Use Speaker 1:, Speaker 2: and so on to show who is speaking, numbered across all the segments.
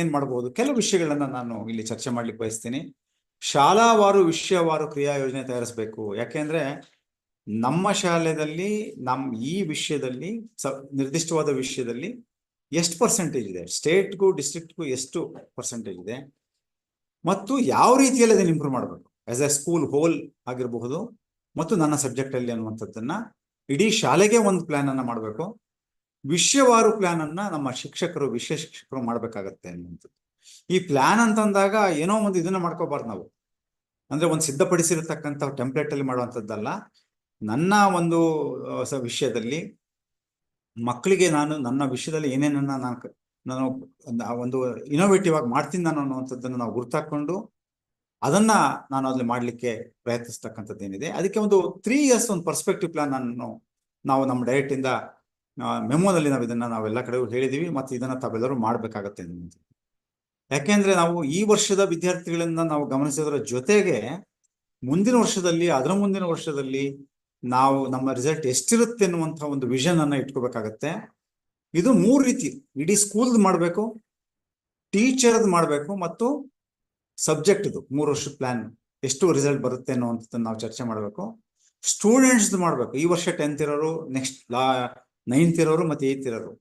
Speaker 1: ಏನ್ ಮಾಡಬಹುದು ಕೆಲವು ವಿಷಯಗಳನ್ನ ನಾನು ಇಲ್ಲಿ ಚರ್ಚೆ ಮಾಡ್ಲಿಕ್ಕೆ ಬಯಸ್ತೀನಿ. ಶಾಲಾವಾರು ವಿಷಯವಾರು ಕ್ರಿಯಾ ಯೋಜನೆ ತಯಾರಿಸಬೇಕು. ಯಾಕೆಂದ್ರೆ ನಮ್ಮ ಶಾಲೆಯಲ್ಲಿ ನಮ್ ಈ ವಿಷಯದಲ್ಲಿ ನಿರ್ದಿಷ್ಟವಾದ ವಿಷಯದಲ್ಲಿ ಎಷ್ಟು ಪರ್ಸೆಂಟೇಜ್ ಇದೆ? ಸ್ಟೇಟ್ಗೂ ಡಿಸ್ಟ್ರಿಕ್ಟ್ಗೂ ಎಷ್ಟು ಪರ್ಸೆಂಟೇಜ್ ಇದೆ? ಮತ್ತು ಯಾವ ರೀತಿಯಲ್ಲಿ ಅದನ್ನು ಇಂಪ್ರೂವ್ ಮಾಡಬೇಕು? ಆಸ್ ಎ ಸ್ಕೂಲ್ ಹೋಲ್ ಆಗಿರಬಹುದು, ಮತ್ತು ನನ್ನ ಸಬ್ಜೆಕ್ಟ್ ಅಲ್ಲಿ ಅನ್ನುವಂಥದ್ದನ್ನ, ಇಡೀ ಶಾಲೆಗೆ ಒಂದು ಪ್ಲಾನ್ ಅನ್ನ ಮಾಡಬೇಕು. ವಿಷಯವಾರು ಪ್ಲಾನ್ ಅನ್ನ ನಮ್ಮ ಶಿಕ್ಷಕರು ವಿಷಯ ಶಿಕ್ಷಕರು ಮಾಡ್ಬೇಕಾಗತ್ತೆ ಅನ್ನುವಂಥದ್ದು. ಈ ಪ್ಲಾನ್ ಅಂತಂದಾಗ ಏನೋ ಒಂದು ಇದನ್ನ ಮಾಡ್ಕೋಬಾರ್ದು ನಾವು. ಅಂದ್ರೆ ಒಂದು ಸಿದ್ಧಪಡಿಸಿರತಕ್ಕಂಥ ಟೆಂಪ್ಲೇಟ್ ಅಲ್ಲಿ ಮಾಡುವಂಥದ್ದಲ್ಲ. ನನ್ನ ಒಂದು ವಿಷಯದಲ್ಲಿ ಮಕ್ಕಳಿಗೆ ನಾನು, ನನ್ನ ವಿಷಯದಲ್ಲಿ ಏನೇನನ್ನ ನಾನು ನಾನು ಒಂದು- ಇನೋವೇಟಿವ್ ಆಗಿ ಮಾಡ್ತೀನಿ ನಾನು ಅನ್ನುವಂಥದ್ದನ್ನು ನಾವು ಗುರ್ತಾಕೊಂಡು ಅದನ್ನ ನಾನು ಅಲ್ಲಿ ಮಾಡ್ಲಿಕ್ಕೆ ಪ್ರಯತ್ನಿಸ್ತಕ್ಕಂಥದ್ದು ಏನಿದೆ ಅದಕ್ಕೆ ಒಂದು ತ್ರೀ ಇಯರ್ಸ್ ಒಂದು ಪರ್ಸ್ಪೆಕ್ಟಿವ್ ಪ್ಲಾನ್ ಅನ್ನು ನಾವು ನಮ್ಮ ಡೈರೆಕ್ಟ್ ಇಂದ ಮೆಮೋದಲ್ಲಿ ನಾವು ಇದನ್ನ ನಾವೆಲ್ಲ ಕಡೆ ಹೇಳಿದೀವಿ ಮತ್ತು ಇದನ್ನ ತಾವೆಲ್ಲರೂ ಮಾಡಬೇಕಾಗತ್ತೆ ಯಾಕೆಂದ್ರೆ ನಾವು ಈ ವರ್ಷದ ವಿದ್ಯಾರ್ಥಿಗಳನ್ನ ನಾವು ಗಮನಿಸೋದ್ರ ಜೊತೆಗೆ ಮುಂದಿನ ವರ್ಷದಲ್ಲಿ ಅದರ ಮುಂದಿನ ವರ್ಷದಲ್ಲಿ ನಾವು ನಮ್ಮ ರಿಸಲ್ಟ್ ಎಷ್ಟಿರುತ್ತೆ ಅನ್ನುವಂಥ ಒಂದು ವಿಷನ್ ಅನ್ನ ಇಟ್ಕೋಬೇಕಾಗತ್ತೆ. ಇದು ಮೂರು ರೀತಿ, ಇಡೀ ಸ್ಕೂಲ್ ಮಾಡಬೇಕು ಟೀಚರ್ದು ಮಾಡಬೇಕು ಮತ್ತು ಸಬ್ಜೆಕ್ಟ್ದು ಮೂರು ವರ್ಷದ ಪ್ಲಾನ್ ಎಷ್ಟು ರಿಸಲ್ಟ್ ಬರುತ್ತೆ ಅನ್ನುವಂಥದ್ದನ್ನು ನಾವು ಚರ್ಚೆ ಮಾಡಬೇಕು. ಸ್ಟೂಡೆಂಟ್ಸ್ ಮಾಡಬೇಕು. ಈ ವರ್ಷ ಟೆಂತ್ ಇರೋರು ನೆಕ್ಸ್ಟ್ ನೈನ್ತ್ ಇರೋರು ಮತ್ತೆ ಏಯ್ತ್ ಇರೋರು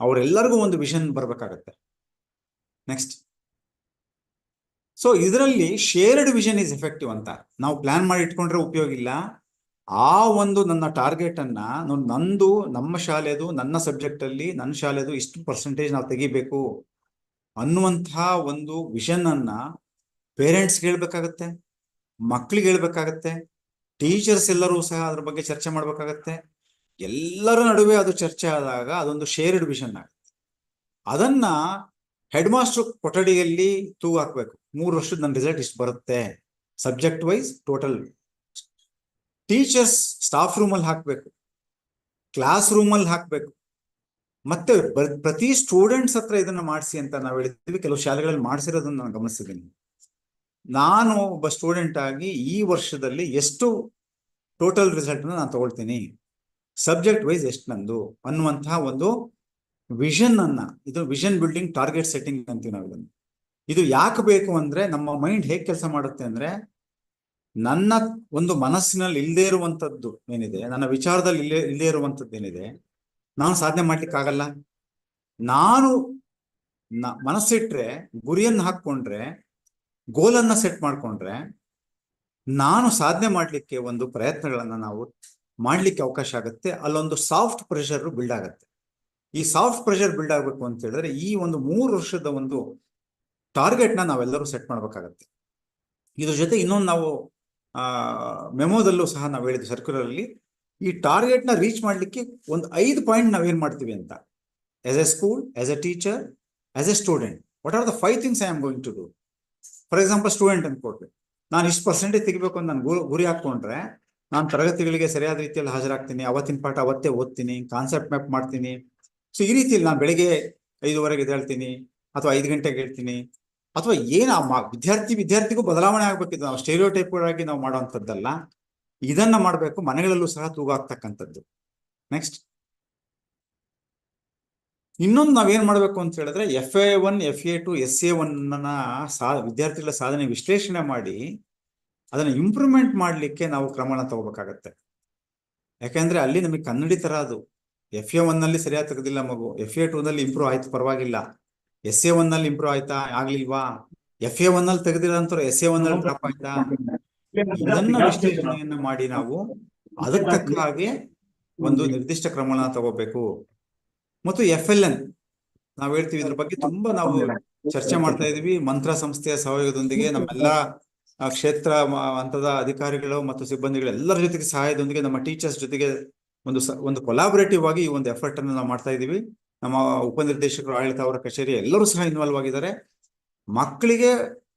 Speaker 1: ಅವರೆಲ್ಲರಿಗೂ ಒಂದು ವಿಷನ್ ಬರಬೇಕಾಗತ್ತೆ. ನೆಕ್ಸ್ಟ್ ಸೊ ಇದರಲ್ಲಿ ಶೇರ್ಡ್ ವಿಷನ್ ಇಸ್ ಎಫೆಕ್ಟಿವ್ ಅಂತ. ನಾವು ಪ್ಲಾನ್ ಮಾಡಿ ಇಟ್ಕೊಂಡ್ರೆ ಉಪಯೋಗ ಇಲ್ಲ. ಆ ಒಂದು ನನ್ನ ಟಾರ್ಗೆಟ್ ಅನ್ನ ನಂದು, ನಮ್ಮ ಶಾಲೆದು, ನನ್ನ ಸಬ್ಜೆಕ್ಟ್ ಅಲ್ಲಿ ನನ್ನ ಶಾಲೆದು ಇಷ್ಟು ಪರ್ಸೆಂಟೇಜ್ ನಾವು ತೆಗಿಬೇಕು ಅನ್ನುವಂತಹ ಒಂದು ವಿಷನ್ ಅನ್ನ ಪೇರೆಂಟ್ಸ್ ಹೇಳ್ಬೇಕಾಗತ್ತೆ, ಮಕ್ಳಿಗೆ ಹೇಳ್ಬೇಕಾಗತ್ತೆ ಟೀಚರ್ಸ್ ಎಲ್ಲರೂ ಸಹ ಅದ್ರ ಬಗ್ಗೆ ಚರ್ಚೆ ಮಾಡ್ಬೇಕಾಗತ್ತೆ. ಎಲ್ಲರ ನಡುವೆ ಅದು ಚರ್ಚೆ ಆದಾಗ ಅದೊಂದು ಶೇರ್ಡ್ ವಿಷನ್ ಆಗುತ್ತೆ. ಅದನ್ನ ಹೆಡ್ ಮಾಸ್ಟರ್ ಕೊಠಡಿಯಲ್ಲಿ ತೂಗು ಹಾಕ್ಬೇಕು ಮೂರು ವರ್ಷದ ನನ್ನ ರಿಸಲ್ಟ್ ಇಷ್ಟು ಬರುತ್ತೆ. Subject wise total teachers staff ರೂಮಲ್ಲಿ ಹಾಕ್ಬೇಕು. ಕ್ಲಾಸ್ ರೂಮಲ್ಲಿ ಹಾಕ್ಬೇಕು. ಮತ್ತೆ ಪ್ರತಿ ಸ್ಟೂಡೆಂಟ್ಸ್ ಹತ್ರ ಇದನ್ನ ಮಾಡಿಸಿ ಅಂತ ನಾವು ಹೇಳಿದ್ವಿ ಕೆಲವು ಶಾಲೆಗಳಲ್ಲಿ ಮಾಡಿಸಿರೋದನ್ನ ನಾನು ಗಮನಿಸಿದ್ದೀನಿ. ನಾನು ಒಬ್ಬ ಸ್ಟೂಡೆಂಟ್ ಆಗಿ ಈ ವರ್ಷದಲ್ಲಿ ಎಷ್ಟು ಟೋಟಲ್ ರಿಸಲ್ಟ್ ನಾನು ತಗೊಳ್ತೀನಿ? ಸಬ್ಜೆಕ್ಟ್ ವೈಸ್ ಎಷ್ಟು ನಂದು? ಅನ್ನುವಂತಹ ಒಂದು ವಿಷನ್ ಅನ್ನ, ಇದು ವಿಷನ್ ಬಿಲ್ಡಿಂಗ್ ಟಾರ್ಗೆಟ್ ಸೆಟ್ಟಿಂಗ್ ಅಂತೀವಿ ನಾವು ಇದನ್ನು. ಇದು ಯಾಕೆ ಬೇಕು ಅಂದ್ರೆ ನಮ್ಮ ಮೈಂಡ್ ಹೇಗೆ ಕೆಲಸ ಮಾಡುತ್ತೆ ಅಂದ್ರೆ ನನ್ನ ಒಂದು ಮನಸ್ಸಿನಲ್ಲಿ ಇಲ್ಲದೆ ಇರುವಂತದ್ದು ಏನಿದೆ, ನನ್ನ ವಿಚಾರದಲ್ಲಿ ಇಲ್ಲೇ ಇಲ್ಲದೆ ಇರುವಂತದ್ದು ಏನಿದೆ, ನಾನು ಸಾಧನೆ ಮಾಡ್ಲಿಕ್ಕೆ ಆಗಲ್ಲ ನಾನು ಮನಸ್ಸಿಟ್ರೆ, ಗುರಿಯನ್ನು ಹಾಕೊಂಡ್ರೆ ಗೋಲನ್ನ ಸೆಟ್ ಮಾಡ್ಕೊಂಡ್ರೆ, ನಾನು ಸಾಧನೆ ಮಾಡ್ಲಿಕ್ಕೆ ಒಂದು ಪ್ರಯತ್ನಗಳನ್ನ ನಾವು ಮಾಡ್ಲಿಕ್ಕೆ ಅವಕಾಶ ಆಗುತ್ತೆ. ಅಲ್ಲೊಂದು ಸಾಫ್ಟ್ ಪ್ರೆಷರ್ ಬಿಲ್ಡ್ ಆಗುತ್ತೆ. ಈ ಸಾಫ್ಟ್ ಪ್ರೆಷರ್ ಬಿಲ್ಡ್ ಆಗಬೇಕು ಅಂತ ಹೇಳಿದ್ರೆ ಈ ಒಂದು ಮೂರು ವರ್ಷದ ಒಂದು ಟಾರ್ಗೆಟ್ನ ನಾವೆಲ್ಲರೂ ಸೆಟ್ ಮಾಡಬೇಕಾಗತ್ತೆ. ಇದ್ರ ಜೊತೆ ಇನ್ನೊಂದು ನಾವು ಮೆಮೋದಲ್ಲೂ ಸಹ ನಾವು ಹೇಳಿದ್ವಿ ಸರ್ಕ್ಯುಲರ್ ಅಲ್ಲಿ ಈ ಟಾರ್ಗೆಟ್ನ ರೀಚ್ ಮಾಡಲಿಕ್ಕೆ ಒಂದು ಐದು ಪಾಯಿಂಟ್ ನಾವು ಏನ್ ಮಾಡ್ತೀವಿ ಅಂತ? As a school as a teacher as a student what are the five things I am going to do for example student ಅಂತ ಕೊಡ್ಬೇಕು ನಾನು ಇಷ್ಟು ಪರ್ಸೆಂಟೇಜ್ ತೆಗಿಬೇಕು ಅಂತ ನಾನು ಗುರು- ಗುರಿ ಹಾಕೊಂಡ್ರೆ ನಾನು ತರಗತಿಗಳಿಗೆ ಸರಿಯಾದ ರೀತಿಯಲ್ಲಿ ಹಾಜರಾಗ್ತೀನಿ. ಅವತ್ತಿನ ಪಾಠ ಅವತ್ತೇ ಓದ್ತೀನಿ. ಕಾನ್ಸೆಪ್ಟ್ ಮ್ಯಾಪ್ ಮಾಡ್ತೀನಿ. ಸೊ ಈ ರೀತಿಯಲ್ಲಿ ನಾನು ಬೆಳಿಗ್ಗೆ ಐದುವರೆಗೆ ಎದ್ದೇಳ್ತೀನಿ ಅಥವಾ ಐದು ಗಂಟೆಗೆ ಹೇಳ್ತೀನಿ. ಅಥವಾ ಏನ ವಿದ್ಯಾರ್ಥಿ ವಿದ್ಯಾರ್ಥಿಗೂ ಬದಲಾವಣೆ ಆಗ್ಬೇಕಿತ್ತು. ನಾವು ಸ್ಟೇರಿಯೋ ಆಗಿ ನಾವು ಮಾಡುವಂಥದ್ದಲ್ಲ. ಇದನ್ನ ಮಾಡಬೇಕು. ಮನೆಗಳಲ್ಲೂ ಸಹ ತೂಗಾಗ್ತಕ್ಕಂಥದ್ದು ನೆಕ್ಸ್ಟ್ ಇನ್ನೊಂದು ನಾವೇನ್ ಮಾಡ್ಬೇಕು ಅಂತ ಹೇಳಿದ್ರೆ F A one F A two S A one ಸಾ, ವಿದ್ಯಾರ್ಥಿಗಳ ಸಾಧನೆ ವಿಶ್ಲೇಷಣೆ ಮಾಡಿ ಅದನ್ನ ಇಂಪ್ರೂವ್ಮೆಂಟ್ ಮಾಡಲಿಕ್ಕೆ ನಾವು ಕ್ರಮನ ತಗೋಬೇಕಾಗತ್ತೆ. ಯಾಕೆಂದ್ರೆ ಅಲ್ಲಿ ನಮಗೆ ಕನ್ನಡಿ ತರ ಅದು. ಎಫ್ ಎ ಒನ್ನಲ್ಲಿ ಸರಿಯಾಗಿ ತೆಗೆದಿಲ್ಲ ಮಗು. ಎಫ್ ಎ ಟೂ ನಲ್ಲಿ ಇಂಪ್ರೂವ್ ಆಯ್ತು, ಪರವಾಗಿಲ್ಲ. ಎಸ್ ಎ ಒನ್ನಲ್ಲಿ ಇಂಪ್ರೂವ್ ಆಯ್ತಾ? ಆಗ್ಲಿಲ್ವಾ? ಎಫ್ ಎ ಒನ್ನಲ್ಲಿ ತೆಗೆದಿರೋಂಥವ್ರು ಎಸ್ ಎ ಒನ್ನಲ್ಲಿ ಡ್ರಾಪ್ ಆಯ್ತಾ? ಇದನ್ನ ಮಾಡಿ ನಾವು. ಅದಕ್ಕೆ ತಕ್ಕ ಹಾಗೆ ಒಂದು ನಿರ್ದಿಷ್ಟ ಕ್ರಮನ ತಗೋಬೇಕು. ಮತ್ತು ಎಫ್ ಎಲ್ ಎನ್ ನಾವ್ ಹೇಳ್ತೀವಿ ಇದ್ರ ಬಗ್ಗೆ ತುಂಬಾ ನಾವು ಚರ್ಚೆ ಮಾಡ್ತಾ ಇದೀವಿ. ಮಂತ್ರ ಸಂಸ್ಥೆಯ ಸಹಯೋಗದೊಂದಿಗೆ ನಮ್ಮೆಲ್ಲಾ ಕ್ಷೇತ್ರ ಮ- ಹಂತದ ಅಧಿಕಾರಿಗಳು ಮತ್ತು ಸಿಬ್ಬಂದಿಗಳು ಎಲ್ಲರ ಜೊತೆಗೆ ಸಹಾಯದೊಂದಿಗೆ ನಮ್ಮ ಟೀಚರ್ಸ್ ಜೊತೆಗೆ ಒಂದು ಒಂದು ಕೊಲಾಬರೇಟಿವ್ ಆಗಿ ಈ ಒಂದು ಎಫರ್ಟ್ ಅನ್ನು ನಾವು ಮಾಡ್ತಾ ಇದೀವಿ ನಮ್ಮ ಉಪನಿರ್ದೇಶಕರು ಆಡಳಿತ ಅವರ ಕಚೇರಿ ಎಲ್ಲರೂ ಸಹ ಇನ್ವಾಲ್ವ್ ಆಗಿದ್ದಾರೆ. ಮಕ್ಕಳಿಗೆ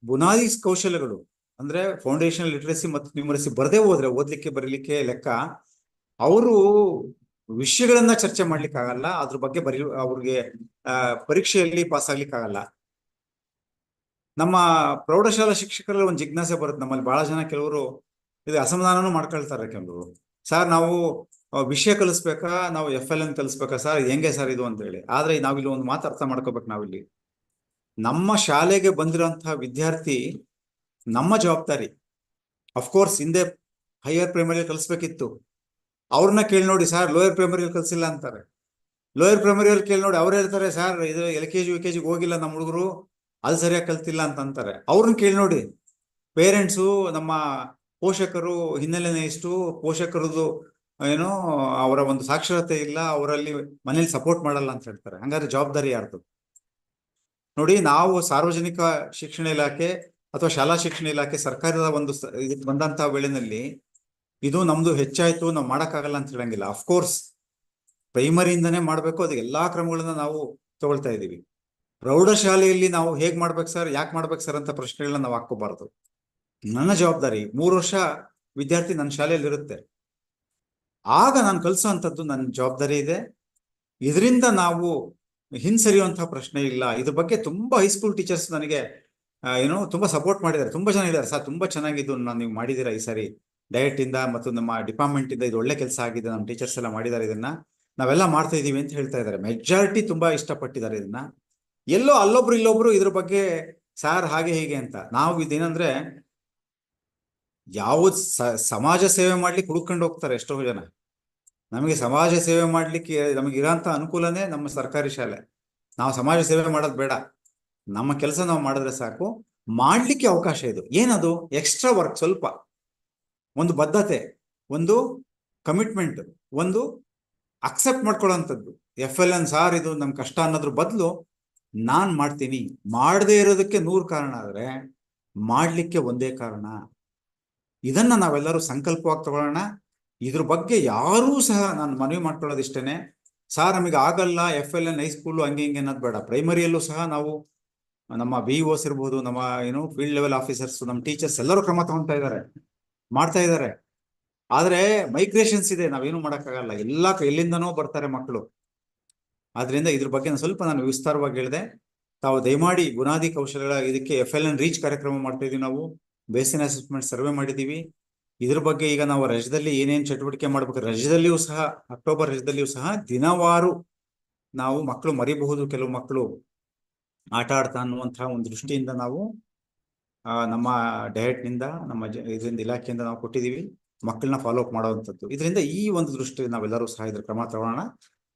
Speaker 1: ಬುನಾದಿ ಕೌಶಲ್ಯಗಳು ಅಂದ್ರೆ ಫೌಂಡೇಶನ್ ಲಿಟ್ರಸಿ ಮತ್ತು ನ್ಯೂಮರಸಿ ಬರದೇ ಹೋದ್ರೆ ಓದ್ಲಿಕ್ಕೆ ಬರೀಲಿಕ್ಕೆ ಲೆಕ್ಕ ಅವರು ವಿಷಯಗಳನ್ನ ಚರ್ಚೆ ಮಾಡ್ಲಿಕ್ಕೆ ಆಗಲ್ಲ ಅದ್ರ ಬಗ್ಗೆ ಬರೀ ಅವ್ರಿಗೆ ಆ, ಪರೀಕ್ಷೆಯಲ್ಲಿ ಪಾಸ್ ಆಗ್ಲಿಕ್ಕೆ ಆಗಲ್ಲ ನಮ್ಮ ಪ್ರೌಢಶಾಲಾ ಶಿಕ್ಷಕರಲ್ಲಿ ಒಂದು ಜಿಜ್ಞಾಸೆ ಬರುತ್ತೆ ನಮ್ಮಲ್ಲಿ. ಬಹಳ ಜನ ಕೆಲವರು ಇದು ಅಸಮಾಧಾನನೂ ಮಾಡ್ಕೊಳ್ತಾರೆ ಕೆಲವರು. ಸರ್, ನಾವು ವಿಷಯ ಕಲಿಸ್ಬೇಕಾ? ನಾವು ಎಫ್ ಎಲ್ ಎನ್ ಕಲಿಸ್ಬೇಕಾ? ಸರ್ ಹೆಂಗೆ ಸರ್ ಇದು? ಅಂತ ಹೇಳಿ ಆದ್ರೆ ನಾವಿಲ್ಲಿ ಒಂದು ಮಾತು ಅರ್ಥ ಮಾಡ್ಕೋಬೇಕು ನಾವಿಲ್ಲಿ. ನಮ್ಮ ಶಾಲೆಗೆ ಬಂದಿರುವಂತಹ ವಿದ್ಯಾರ್ಥಿ ನಮ್ಮ ಜವಾಬ್ದಾರಿ. ಅಫ್ಕೋರ್ಸ್ ಹಿಂದೆ ಹೈಯರ್ ಪ್ರೈಮರಿ ಕಲಿಸ್ಬೇಕಿತ್ತು. ಅವ್ರನ್ನ ಕೇಳಿ ನೋಡಿ, ಸರ್ ಲೋಯರ್ ಪ್ರೈಮರಿಯಲ್ಲಿ ಕಲಿಸಿಲ್ಲ ಅಂತಾರೆ. ಲೋಯರ್ ಪ್ರೈಮರಿಯಲ್ಲಿ ಕೇಳಿ ನೋಡಿ, ಅವ್ರು ಹೇಳ್ತಾರೆ, ಸರ್, ಇದು L K G U K ಜಿಗೆ ಹೋಗಿಲ್ಲ ನಮ್ಮ ಹುಡುಗರು. ಅದು ಸರಿಯಾಗಿ ಕಲ್ತಿಲ್ಲ ಅಂತ ಅಂತಾರೆ. ಅವ್ರನ್ನ ಕೇಳಿ ನೋಡಿ. ಪೇರೆಂಟ್ಸು, ನಮ್ಮ ಪೋಷಕರು, ಹಿನ್ನೆಲೆನೇ ಇಷ್ಟು ಪೋಷಕರದು ಏನೋ ಅವರ ಒಂದು ಸಾಕ್ಷರತೆ ಇಲ್ಲ, ಅವರಲ್ಲಿ ಮನೇಲಿ ಸಪೋರ್ಟ್ ಮಾಡಲ್ಲ ಅಂತ ಹೇಳ್ತಾರೆ. ಹಂಗಾದ್ರೆ ಜವಾಬ್ದಾರಿ ಯಾರ್ದು? ನೋಡಿ, ನಾವು ಸಾರ್ವಜನಿಕ ಶಿಕ್ಷಣ ಇಲಾಖೆ ಅಥವಾ ಶಾಲಾ ಶಿಕ್ಷಣ ಇಲಾಖೆ ಸರ್ಕಾರದ ಒಂದು ಬಂದಂತಹ ವೇಳೆನಲ್ಲಿ ಇದು ನಮ್ದು ಹೆಚ್ಚಾಯ್ತು, ನಾವು ಮಾಡಕ್ಕಾಗಲ್ಲ ಅಂತ ಹೇಳಂಗಿಲ್ಲ. ಅಫ್ಕೋರ್ಸ್ ಪ್ರೈಮರಿಯಿಂದನೇ ಮಾಡಬೇಕು, ಅದು ಎಲ್ಲಾ ಕ್ರಮಗಳನ್ನ ನಾವು ತಗೊಳ್ತಾ ಇದೀವಿ ಪ್ರೌಢಶಾಲೆಯಲ್ಲಿ ನಾವು ಹೇಗ್ ಮಾಡ್ಬೇಕು ಸರ್, ಯಾಕೆ ಮಾಡ್ಬೇಕು ಸರ್ ಅಂತ ಪ್ರಶ್ನೆಗಳನ್ನ ನಾವು ಹಾಕೋಬಾರದು ನನ್ನ ಜವಾಬ್ದಾರಿ ಮೂರು ವರ್ಷ ವಿದ್ಯಾರ್ಥಿ ನನ್ನ ಶಾಲೆಯಲ್ಲಿ ಇರುತ್ತೆ. ಆಗ ನಾನು ಕಲಿಸುವಂಥದ್ದು ನನ್ನ ಜವಾಬ್ದಾರಿ ಇದೆ. ಇದರಿಂದ ನಾವು ಹಿಂಸರಿಯುವಂತಹ ಪ್ರಶ್ನೆ ಇಲ್ಲ. ಇದ್ರ ಬಗ್ಗೆ ತುಂಬಾ ಹೈಸ್ಕೂಲ್ ಟೀಚರ್ಸ್ ನನಗೆ ಏನೋ ತುಂಬಾ ಸಪೋರ್ಟ್ ಮಾಡಿದ್ದಾರೆ. ತುಂಬಾ ಜನ ಹೇಳಿದ್ದಾರೆ, ಸರ್, ತುಂಬಾ ಚೆನ್ನಾಗಿದ್ದು ನಾನು ನೀವು ಮಾಡಿದ್ದೀರಾ ಈ ಸಾರಿ? ಡಯಟ್ ಇಂದ ಮತ್ತು ನಮ್ಮ ಡಿಪಾರ್ಟ್ಮೆಂಟ್ ಇಂದ ಇದು ಒಳ್ಳೆ ಕೆಲಸ ಆಗಿದೆ. ನಮ್ಮ ಟೀಚರ್ಸ್ ಎಲ್ಲ ಮಾಡಿದ್ದಾರೆ ಇದನ್ನ. ನಾವೆಲ್ಲ ಮಾಡ್ತಾ ಇದ್ದೀವಿ ಅಂತ ಹೇಳ್ತಾ ಇದ್ದಾರೆ. ಮೆಜಾರಿಟಿ ತುಂಬಾ ಇಷ್ಟಪಟ್ಟಿದ್ದಾರೆ ಇದನ್ನ. ಎಲ್ಲೋ ಅಲ್ಲೊಬ್ರು ಇಲ್ಲೊಬ್ರು ಇದ್ರ ಬಗ್ಗೆ ಸಾರ್ ಹಾಗೆ ಹೀಗೆ ಅಂತ. ನಾವು ಇದೇನಂದ್ರೆ ಯಾವ್ದು ಸ- ಸಮಾಜ ಸೇವೆ ಮಾಡ್ಲಿಕ್ಕೆ ಹುಡುಕೊಂಡು ಹೋಗ್ತಾರೆ ಎಷ್ಟೋ ಜನ. ನಮಗೆ ಸಮಾಜ ಸೇವೆ ಮಾಡ್ಲಿಕ್ಕೆ ನಮಗೆ ಇರೋಂಥ ಅನುಕೂಲನೇ ನಮ್ಮ ಸರ್ಕಾರಿ ಶಾಲೆ. ನಾವು ಸಮಾಜ ಸೇವೆ ಮಾಡೋದು ಬೇಡ. ನಮ್ಮ ಕೆಲಸ ನಾವು ಮಾಡಿದ್ರೆ ಸಾಕು. ಮಾಡ್ಲಿಕ್ಕೆ ಅವಕಾಶ ಇದು. ಏನದು? ಎಕ್ಸ್ಟ್ರಾ ವರ್ಕ್ ಸ್ವಲ್ಪ. ಒಂದು ಬದ್ಧತೆ, ಒಂದು ಕಮಿಟ್ಮೆಂಟ್, ಒಂದು ಅಕ್ಸೆಪ್ಟ್ ಮಾಡ್ಕೊಳ್ಳೋಂಥದ್ದು. ಎಫ್ ಎಲ್ ಎನ್ ಸಾರ್ ಇದು ನಮ್ಮ ಕಷ್ಟ ಅನ್ನೋದ್ರ ಬದಲು ನಾನ್ ಮಾಡ್ತೀನಿ. ಮಾಡದೇ ಇರೋದಕ್ಕೆ ನೂರು ಕಾರಣ ಆದ್ರೆ ಮಾಡ್ಲಿಕ್ಕೆ ಒಂದೇ ಕಾರಣ. ಇದನ್ನ ನಾವೆಲ್ಲರೂ ಸಂಕಲ್ಪವಾಗಿ ತಗೊಳ್ಳೋಣ. ಇದ್ರ ಬಗ್ಗೆ ಯಾರೂ ಸಹ ನಾನು ಮನವಿ ಮಾಡ್ಕೊಳ್ಳೋದು ಇಷ್ಟೇನೆ ಸಾರ್, ನಮಗೆ ಆಗಲ್ಲ ಎಫ್ ಎಲ್ ಎನ್ ಹೈಸ್ಕೂಲು ಹಂಗೆ ಹಿಂಗೆ ಅನ್ನೋದು ಬೇಡ. ಪ್ರೈಮರಿಯಲ್ಲೂ ಸಹ ನಾವು ನಮ್ಮ ಬಿ ಓಸ್ ಇರ್ಬೋದು, ನಮ್ಮ ಏನು ಫೀಲ್ಡ್ ಲೆವೆಲ್ ಆಫೀಸರ್ಸ್ ನಮ್ಮ ಟೀಚರ್ಸ್ ಎಲ್ಲರೂ ಕ್ರಮ ತಗೊತಾ ಇದ್ದಾರೆ. ಮಾಡ್ತಾ ಇದ್ದಾರೆ. ಆದ್ರೆ ಮೈಗ್ರೇಷನ್ಸ್ ಇದೆ. ನಾವೇನು ಮಾಡೋಕ್ಕಾಗಲ್ಲ. ಎಲ್ಲ ಎಲ್ಲಿಂದನೋ ಬರ್ತಾರೆ ಮಕ್ಕಳು ಆದ್ರಿಂದ ಇದ್ರ ಬಗ್ಗೆ ಸ್ವಲ್ಪ ನಾನು ವಿಸ್ತಾರವಾಗಿ ಹೇಳಿದೆ. ತಾವು ದಯಮಾಡಿ ಗುಣಾದಿ ಕೌಶಲ್ಯಗಳ ಇದಕ್ಕೆ ಎಫ್ ಎಲ್ ಎನ್ ರೀಚ್ ಕಾರ್ಯಕ್ರಮ ಮಾಡ್ತಾ ಇದೀವಿ ನಾವು. ಬೇಸಿನ್ ಅಸೆಸ್ಮೆಂಟ್ ಸರ್ವೆ ಮಾಡಿದೀವಿ. ಇದ್ರ ಬಗ್ಗೆ ಈಗ ನಾವು ರಜದಲ್ಲಿ ಏನೇನು ಚಟುವಟಿಕೆ ಮಾಡ್ಬೇಕು ರಜದಲ್ಲಿಯೂ ಸಹ ಅಕ್ಟೋಬರ್ ರಜದಲ್ಲಿಯೂ ಸಹ ದಿನವಾರು ನಾವು ಮಕ್ಕಳು ಮರಿಬಹುದು. ಕೆಲವು ಮಕ್ಕಳು ಆಟ ಆಡ್ತಾ ಅನ್ನುವಂತಹ ಒಂದು ದೃಷ್ಟಿಯಿಂದ ನಾವು ನಮ್ಮ ಡಯಟ್ನಿಂದ, ನಮ್ಮ ಇದರಿಂದ ಇಲಾಖೆಯಿಂದ ನಾವು ಕೊಟ್ಟಿದೀವಿ. ಮಕ್ಕಳನ್ನ ಫಾಲೋ ಅಪ್ ಮಾಡುವಂಥದ್ದು. ಇದರಿಂದ ಈ ಒಂದು ದೃಷ್ಟಿ ನಾವೆಲ್ಲರೂ ಸಹ ಇದ್ರ ಕ್ರಮ ತಗೊಳ್ಳೋಣ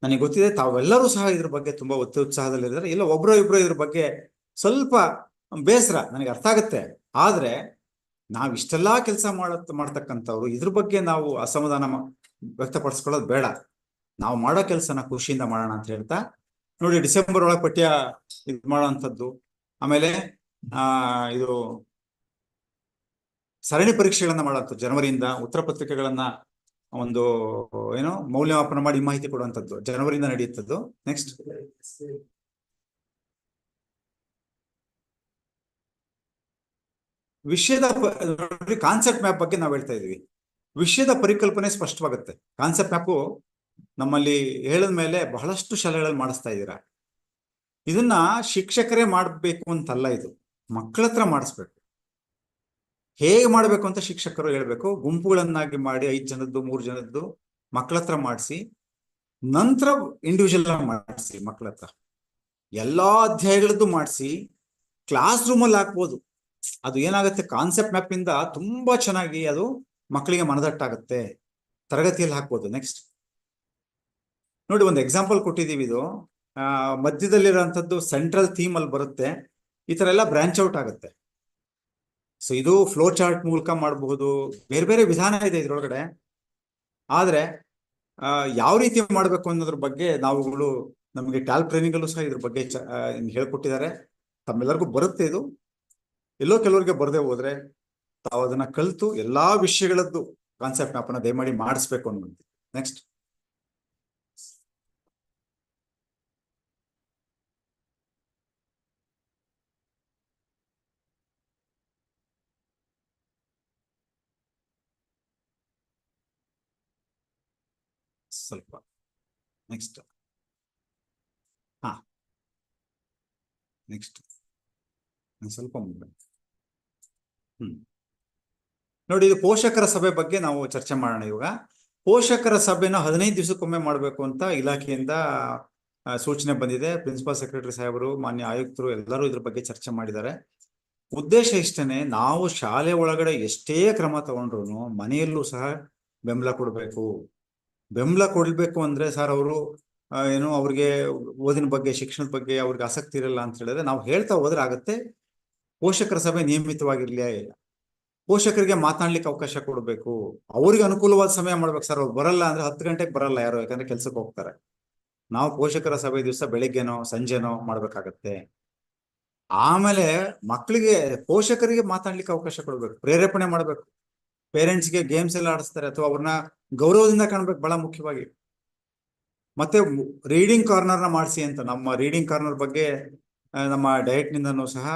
Speaker 1: ನನಗೆ ಗೊತ್ತಿದೆ, ತಾವೆಲ್ಲರೂ ಸಹ ಇದ್ರ ಬಗ್ಗೆ ತುಂಬಾ ಒತ್ತು ಉತ್ಸಾಹದಲ್ಲಿದ್ದಾರೆ. ಇಲ್ಲ, ಒಬ್ರೋ ಇಬ್ರೋ ಇದ್ರ ಬಗ್ಗೆ ಸ್ವಲ್ಪ ಬೇಸರ ನನಗೆ ಅರ್ಥ ಆಗುತ್ತೆ. ಆದ್ರೆ ನಾವು ಇಷ್ಟೆಲ್ಲಾ ಕೆಲಸ ಮಾಡತ್, ಮಾಡ್ತಕ್ಕಂಥವ್ರು, ಇದ್ರ ಬಗ್ಗೆ ನಾವು ಅಸಮಾಧಾನ ವ್ಯಕ್ತಪಡಿಸ್ಕೊಳ್ಳೋದು ಬೇಡ. ನಾವು ಮಾಡೋ ಕೆಲಸನ ಖುಷಿಯಿಂದ ಮಾಡೋಣ ಅಂತ ಹೇಳ್ತಾ, ನೋಡಿ ಡಿಸೆಂಬರ್ ಒಳಗೆ ಪಠ್ಯ ಇದು ಮಾಡೋವಂಥದ್ದು. ಆಮೇಲೆ, ಆ, ಇದು ಸರಣಿ ಪರೀಕ್ಷೆಗಳನ್ನ ಮಾಡುವಂಥದ್ದು ಜನವರಿಯಿಂದ ಉತ್ತರ ಪತ್ರಿಕೆಗಳನ್ನ ಒಂದು, ಏನೋ ಮೌಲ್ಯಮಾಪನ ಮಾಡಿ ಮಾಹಿತಿ ಕೊಡುವಂತದ್ದು ಜನವರಿಯಿಂದ ನಡೆಯುತ್ತದ್ದು. ನೆಕ್ಸ್ಟ್ ವಿಷಯದ ಕಾನ್ಸೆಪ್ಟ್ ಮ್ಯಾಪ್ ಬಗ್ಗೆ ನಾವು ಹೇಳ್ತಾ ಇದೀವಿ. ವಿಷಯದ ಪರಿಕಲ್ಪನೆ ಸ್ಪಷ್ಟವಾಗುತ್ತೆ. ಕಾನ್ಸೆಪ್ಟ್ ಮ್ಯಾಪು ನಮ್ಮಲ್ಲಿ ಹೇಳಿದ ಮೇಲೆ ಬಹಳಷ್ಟು ಶಾಲೆಗಳಲ್ಲಿ ಮಾಡಿಸ್ತಾ ಇದ್ದೀರಾ. ಇದನ್ನ ಶಿಕ್ಷಕರೇ ಮಾಡಬೇಕು ಅಂತಲ್ಲ ಇದು. ಮಕ್ಕಳ ಹತ್ರ ಮಾಡಿಸ್ಬೇಕು. ಹೇಗೆ ಮಾಡಬೇಕು ಅಂತ ಶಿಕ್ಷಕರು ಹೇಳ್ಬೇಕು. ಗುಂಪುಗಳನ್ನಾಗಿ ಮಾಡಿ ಐದ್ ಜನದ್ದು, ಮೂರು ಜನದ್ದು ಮಕ್ಕಳ ಹತ್ರ ಮಾಡಿಸಿ, ನಂತರ ಇಂಡಿವಿಜುವಲ್ ಮಾಡಿಸಿ ಮಕ್ಕಳ ಹತ್ರ. ಎಲ್ಲಾ ಅಧ್ಯಾಯಗಳದ್ದು ಮಾಡಿಸಿ ಕ್ಲಾಸ್ ರೂಮಲ್ಲಿ ಹಾಕ್ಬೋದು. ಅದು ಏನಾಗುತ್ತೆ? ಕಾನ್ಸೆಪ್ಟ್ ಮ್ಯಾಪ್ ಇಂದ ತುಂಬಾ ಚೆನ್ನಾಗಿ ಅದು ಮಕ್ಕಳಿಗೆ ಮನದಟ್ಟಾಗುತ್ತೆ. ತರಗತಿಯಲ್ಲಿ ಹಾಕ್ಬೋದು ನೆಕ್ಸ್ಟ್ ನೋಡಿ ಒಂದು ಎಕ್ಸಾಂಪಲ್ ಕೊಟ್ಟಿದ್ದೀವಿ ಇದು. ಆ ಮಧ್ಯದಲ್ಲಿರುವಂತದ್ದು ಸೆಂಟ್ರಲ್ ಥೀಮ್ ಅಲ್ಲಿ ಬರುತ್ತೆ. ಈ ತರ ಎಲ್ಲ ಬ್ರಾಂಚ್ ಔಟ್ ಆಗುತ್ತೆ. ಸೊ ಇದು ಫ್ಲೋ ಚಾರ್ಟ್ ಮೂಲಕ ಮಾಡಬಹುದು. ಬೇರೆ ಬೇರೆ ವಿಧಾನ ಇದೆ ಇದ್ರೊಳಗಡೆ. ಆದ್ರೆ ಯಾವ ರೀತಿ ಮಾಡಬೇಕು ಅನ್ನೋದ್ರ ಬಗ್ಗೆ ನಾವುಗಳು ನಮಗೆ ಟ್ಯಾಲ್ ಟ್ರೈನಿಂಗ್ ಅಲ್ಲೂ ಸಹ ಇದ್ರ ಬಗ್ಗೆ ಹೇಳ್ಕೊಟ್ಟಿದ್ದಾರೆ. ತಮ್ಮೆಲ್ಲರಿಗೂ ಬರುತ್ತೆ ಇದು. ಎಲ್ಲೋ ಕೆಲವರಿಗೆ ಬರದೆ ಹೋದ್ರೆ ತಾವು ಅದನ್ನ ಕಲಿತು ಎಲ್ಲಾ ವಿಷಯಗಳದ್ದು ಕಾನ್ಸೆಪ್ಟ್ ಮ್ಯಾಪ್ ಅನ್ನ ದಯಮಾಡಿ ಮಾಡಿಸ್ಬೇಕು ಅನ್ನೋದು ನೆಕ್ಸ್ಟ್ ಸ್ವಲ್ಪ ನೆಕ್ಸ್ಟ್ ಹಾ. ನೆಕ್ಸ್ಟ್ ಸ್ವಲ್ಪ ಮುಂದೆ. ಹ್ಮ್. ನೋಡಿ, ಇದು ಪೋಷಕರ ಸಭೆ ಬಗ್ಗೆ ನಾವು ಚರ್ಚೆ ಮಾಡೋಣ ಇವಾಗ. ಪೋಷಕರ ಸಭೆನ ಹದಿನೈದು ದಿವಸಕ್ಕೊಮ್ಮೆ ಮಾಡಬೇಕು ಅಂತ ಇಲಾಖೆಯಿಂದ ಸೂಚನೆ ಬಂದಿದೆ. ಪ್ರಿನ್ಸಿಪಾಲ್ ಸೆಕ್ರೆಟರಿ ಸಾಹೇಬರು, ಮಾನ್ಯ ಆಯುಕ್ತರು ಎಲ್ಲರೂ ಇದ್ರ ಬಗ್ಗೆ ಚರ್ಚೆ ಮಾಡಿದ್ದಾರೆ. ಉದ್ದೇಶ ಇಷ್ಟೇ ನಾವು ಶಾಲೆ ಒಳಗಡೆ ಎಷ್ಟೇ ಕ್ರಮ ತಗೊಂಡ್ರು ಮನೆಯಲ್ಲೂ ಸಹ ಬೆಂಬಲ ಕೊಡಬೇಕು. ಬೆಂಬಲ ಕೊಡ್ಬೇಕು ಅಂದ್ರೆ ಸರ್ ಅವರು ಏನು ಅವ್ರಿಗೆ ಓದಿನ ಬಗ್ಗೆ, ಶಿಕ್ಷಣದ ಬಗ್ಗೆ ಅವ್ರಿಗೆ ಆಸಕ್ತಿ ಇರಲ್ಲ ಅಂತ ಹೇಳಿದ್ರೆ ನಾವು ಹೇಳ್ತಾ ಹೋದ್ರೆ ಆಗತ್ತೆ. ಪೋಷಕರ ಸಭೆ ನಿಯಮಿತವಾಗಿರ್ಲಿ ಪೋಷಕರಿಗೆ ಮಾತನಾಡ್ಲಿಕ್ಕೆ ಅವಕಾಶ ಕೊಡಬೇಕು. ಅವ್ರಿಗೆ ಅನುಕೂಲವಾದ ಸಮಯ ಮಾಡ್ಬೇಕು ಸರ್ ಅವ್ರು. ಬರಲ್ಲ ಅಂದ್ರೆ ಹತ್ತು ಗಂಟೆಗೆ ಬರಲ್ಲ ಯಾರು, ಯಾಕಂದ್ರೆ ಕೆಲ್ಸಕ್ಕೆ ಹೋಗ್ತಾರೆ. ನಾವು ಪೋಷಕರ ಸಭೆ ದಿವಸ ಬೆಳಿಗ್ಗೆನೋ, ಸಂಜೆನೋ ಮಾಡ್ಬೇಕಾಗತ್ತೆ. ಆಮೇಲೆ ಮಕ್ಕಳಿಗೆ ಪೋಷಕರಿಗೆ ಮಾತಾಡ್ಲಿಕ್ಕೆ ಅವಕಾಶ ಕೊಡ್ಬೇಕು. ಪ್ರೇರೇಪಣೆ ಮಾಡ್ಬೇಕು. ಪೇರೆಂಟ್ಸ್ಗೆ ಗೇಮ್ಸ್ ಎಲ್ಲ ಆಡಿಸ್ತಾರೆ ಅಥವಾ ಅವ್ರನ್ನ ಗೌರವದಿಂದ ಕಾಣ್ಬೇಕು ಬಹಳ ಮುಖ್ಯವಾಗಿ. ಮತ್ತೆ ರೀಡಿಂಗ್ ಕಾರ್ನರ್ನ ಮಾಡಿಸಿ ಅಂತ ನಮ್ಮ ರೀಡಿಂಗ್ ಕಾರ್ನರ್ ಬಗ್ಗೆ ನಮ್ಮ ಡಯಟ್ ನಿಂದನೂ ಸಹ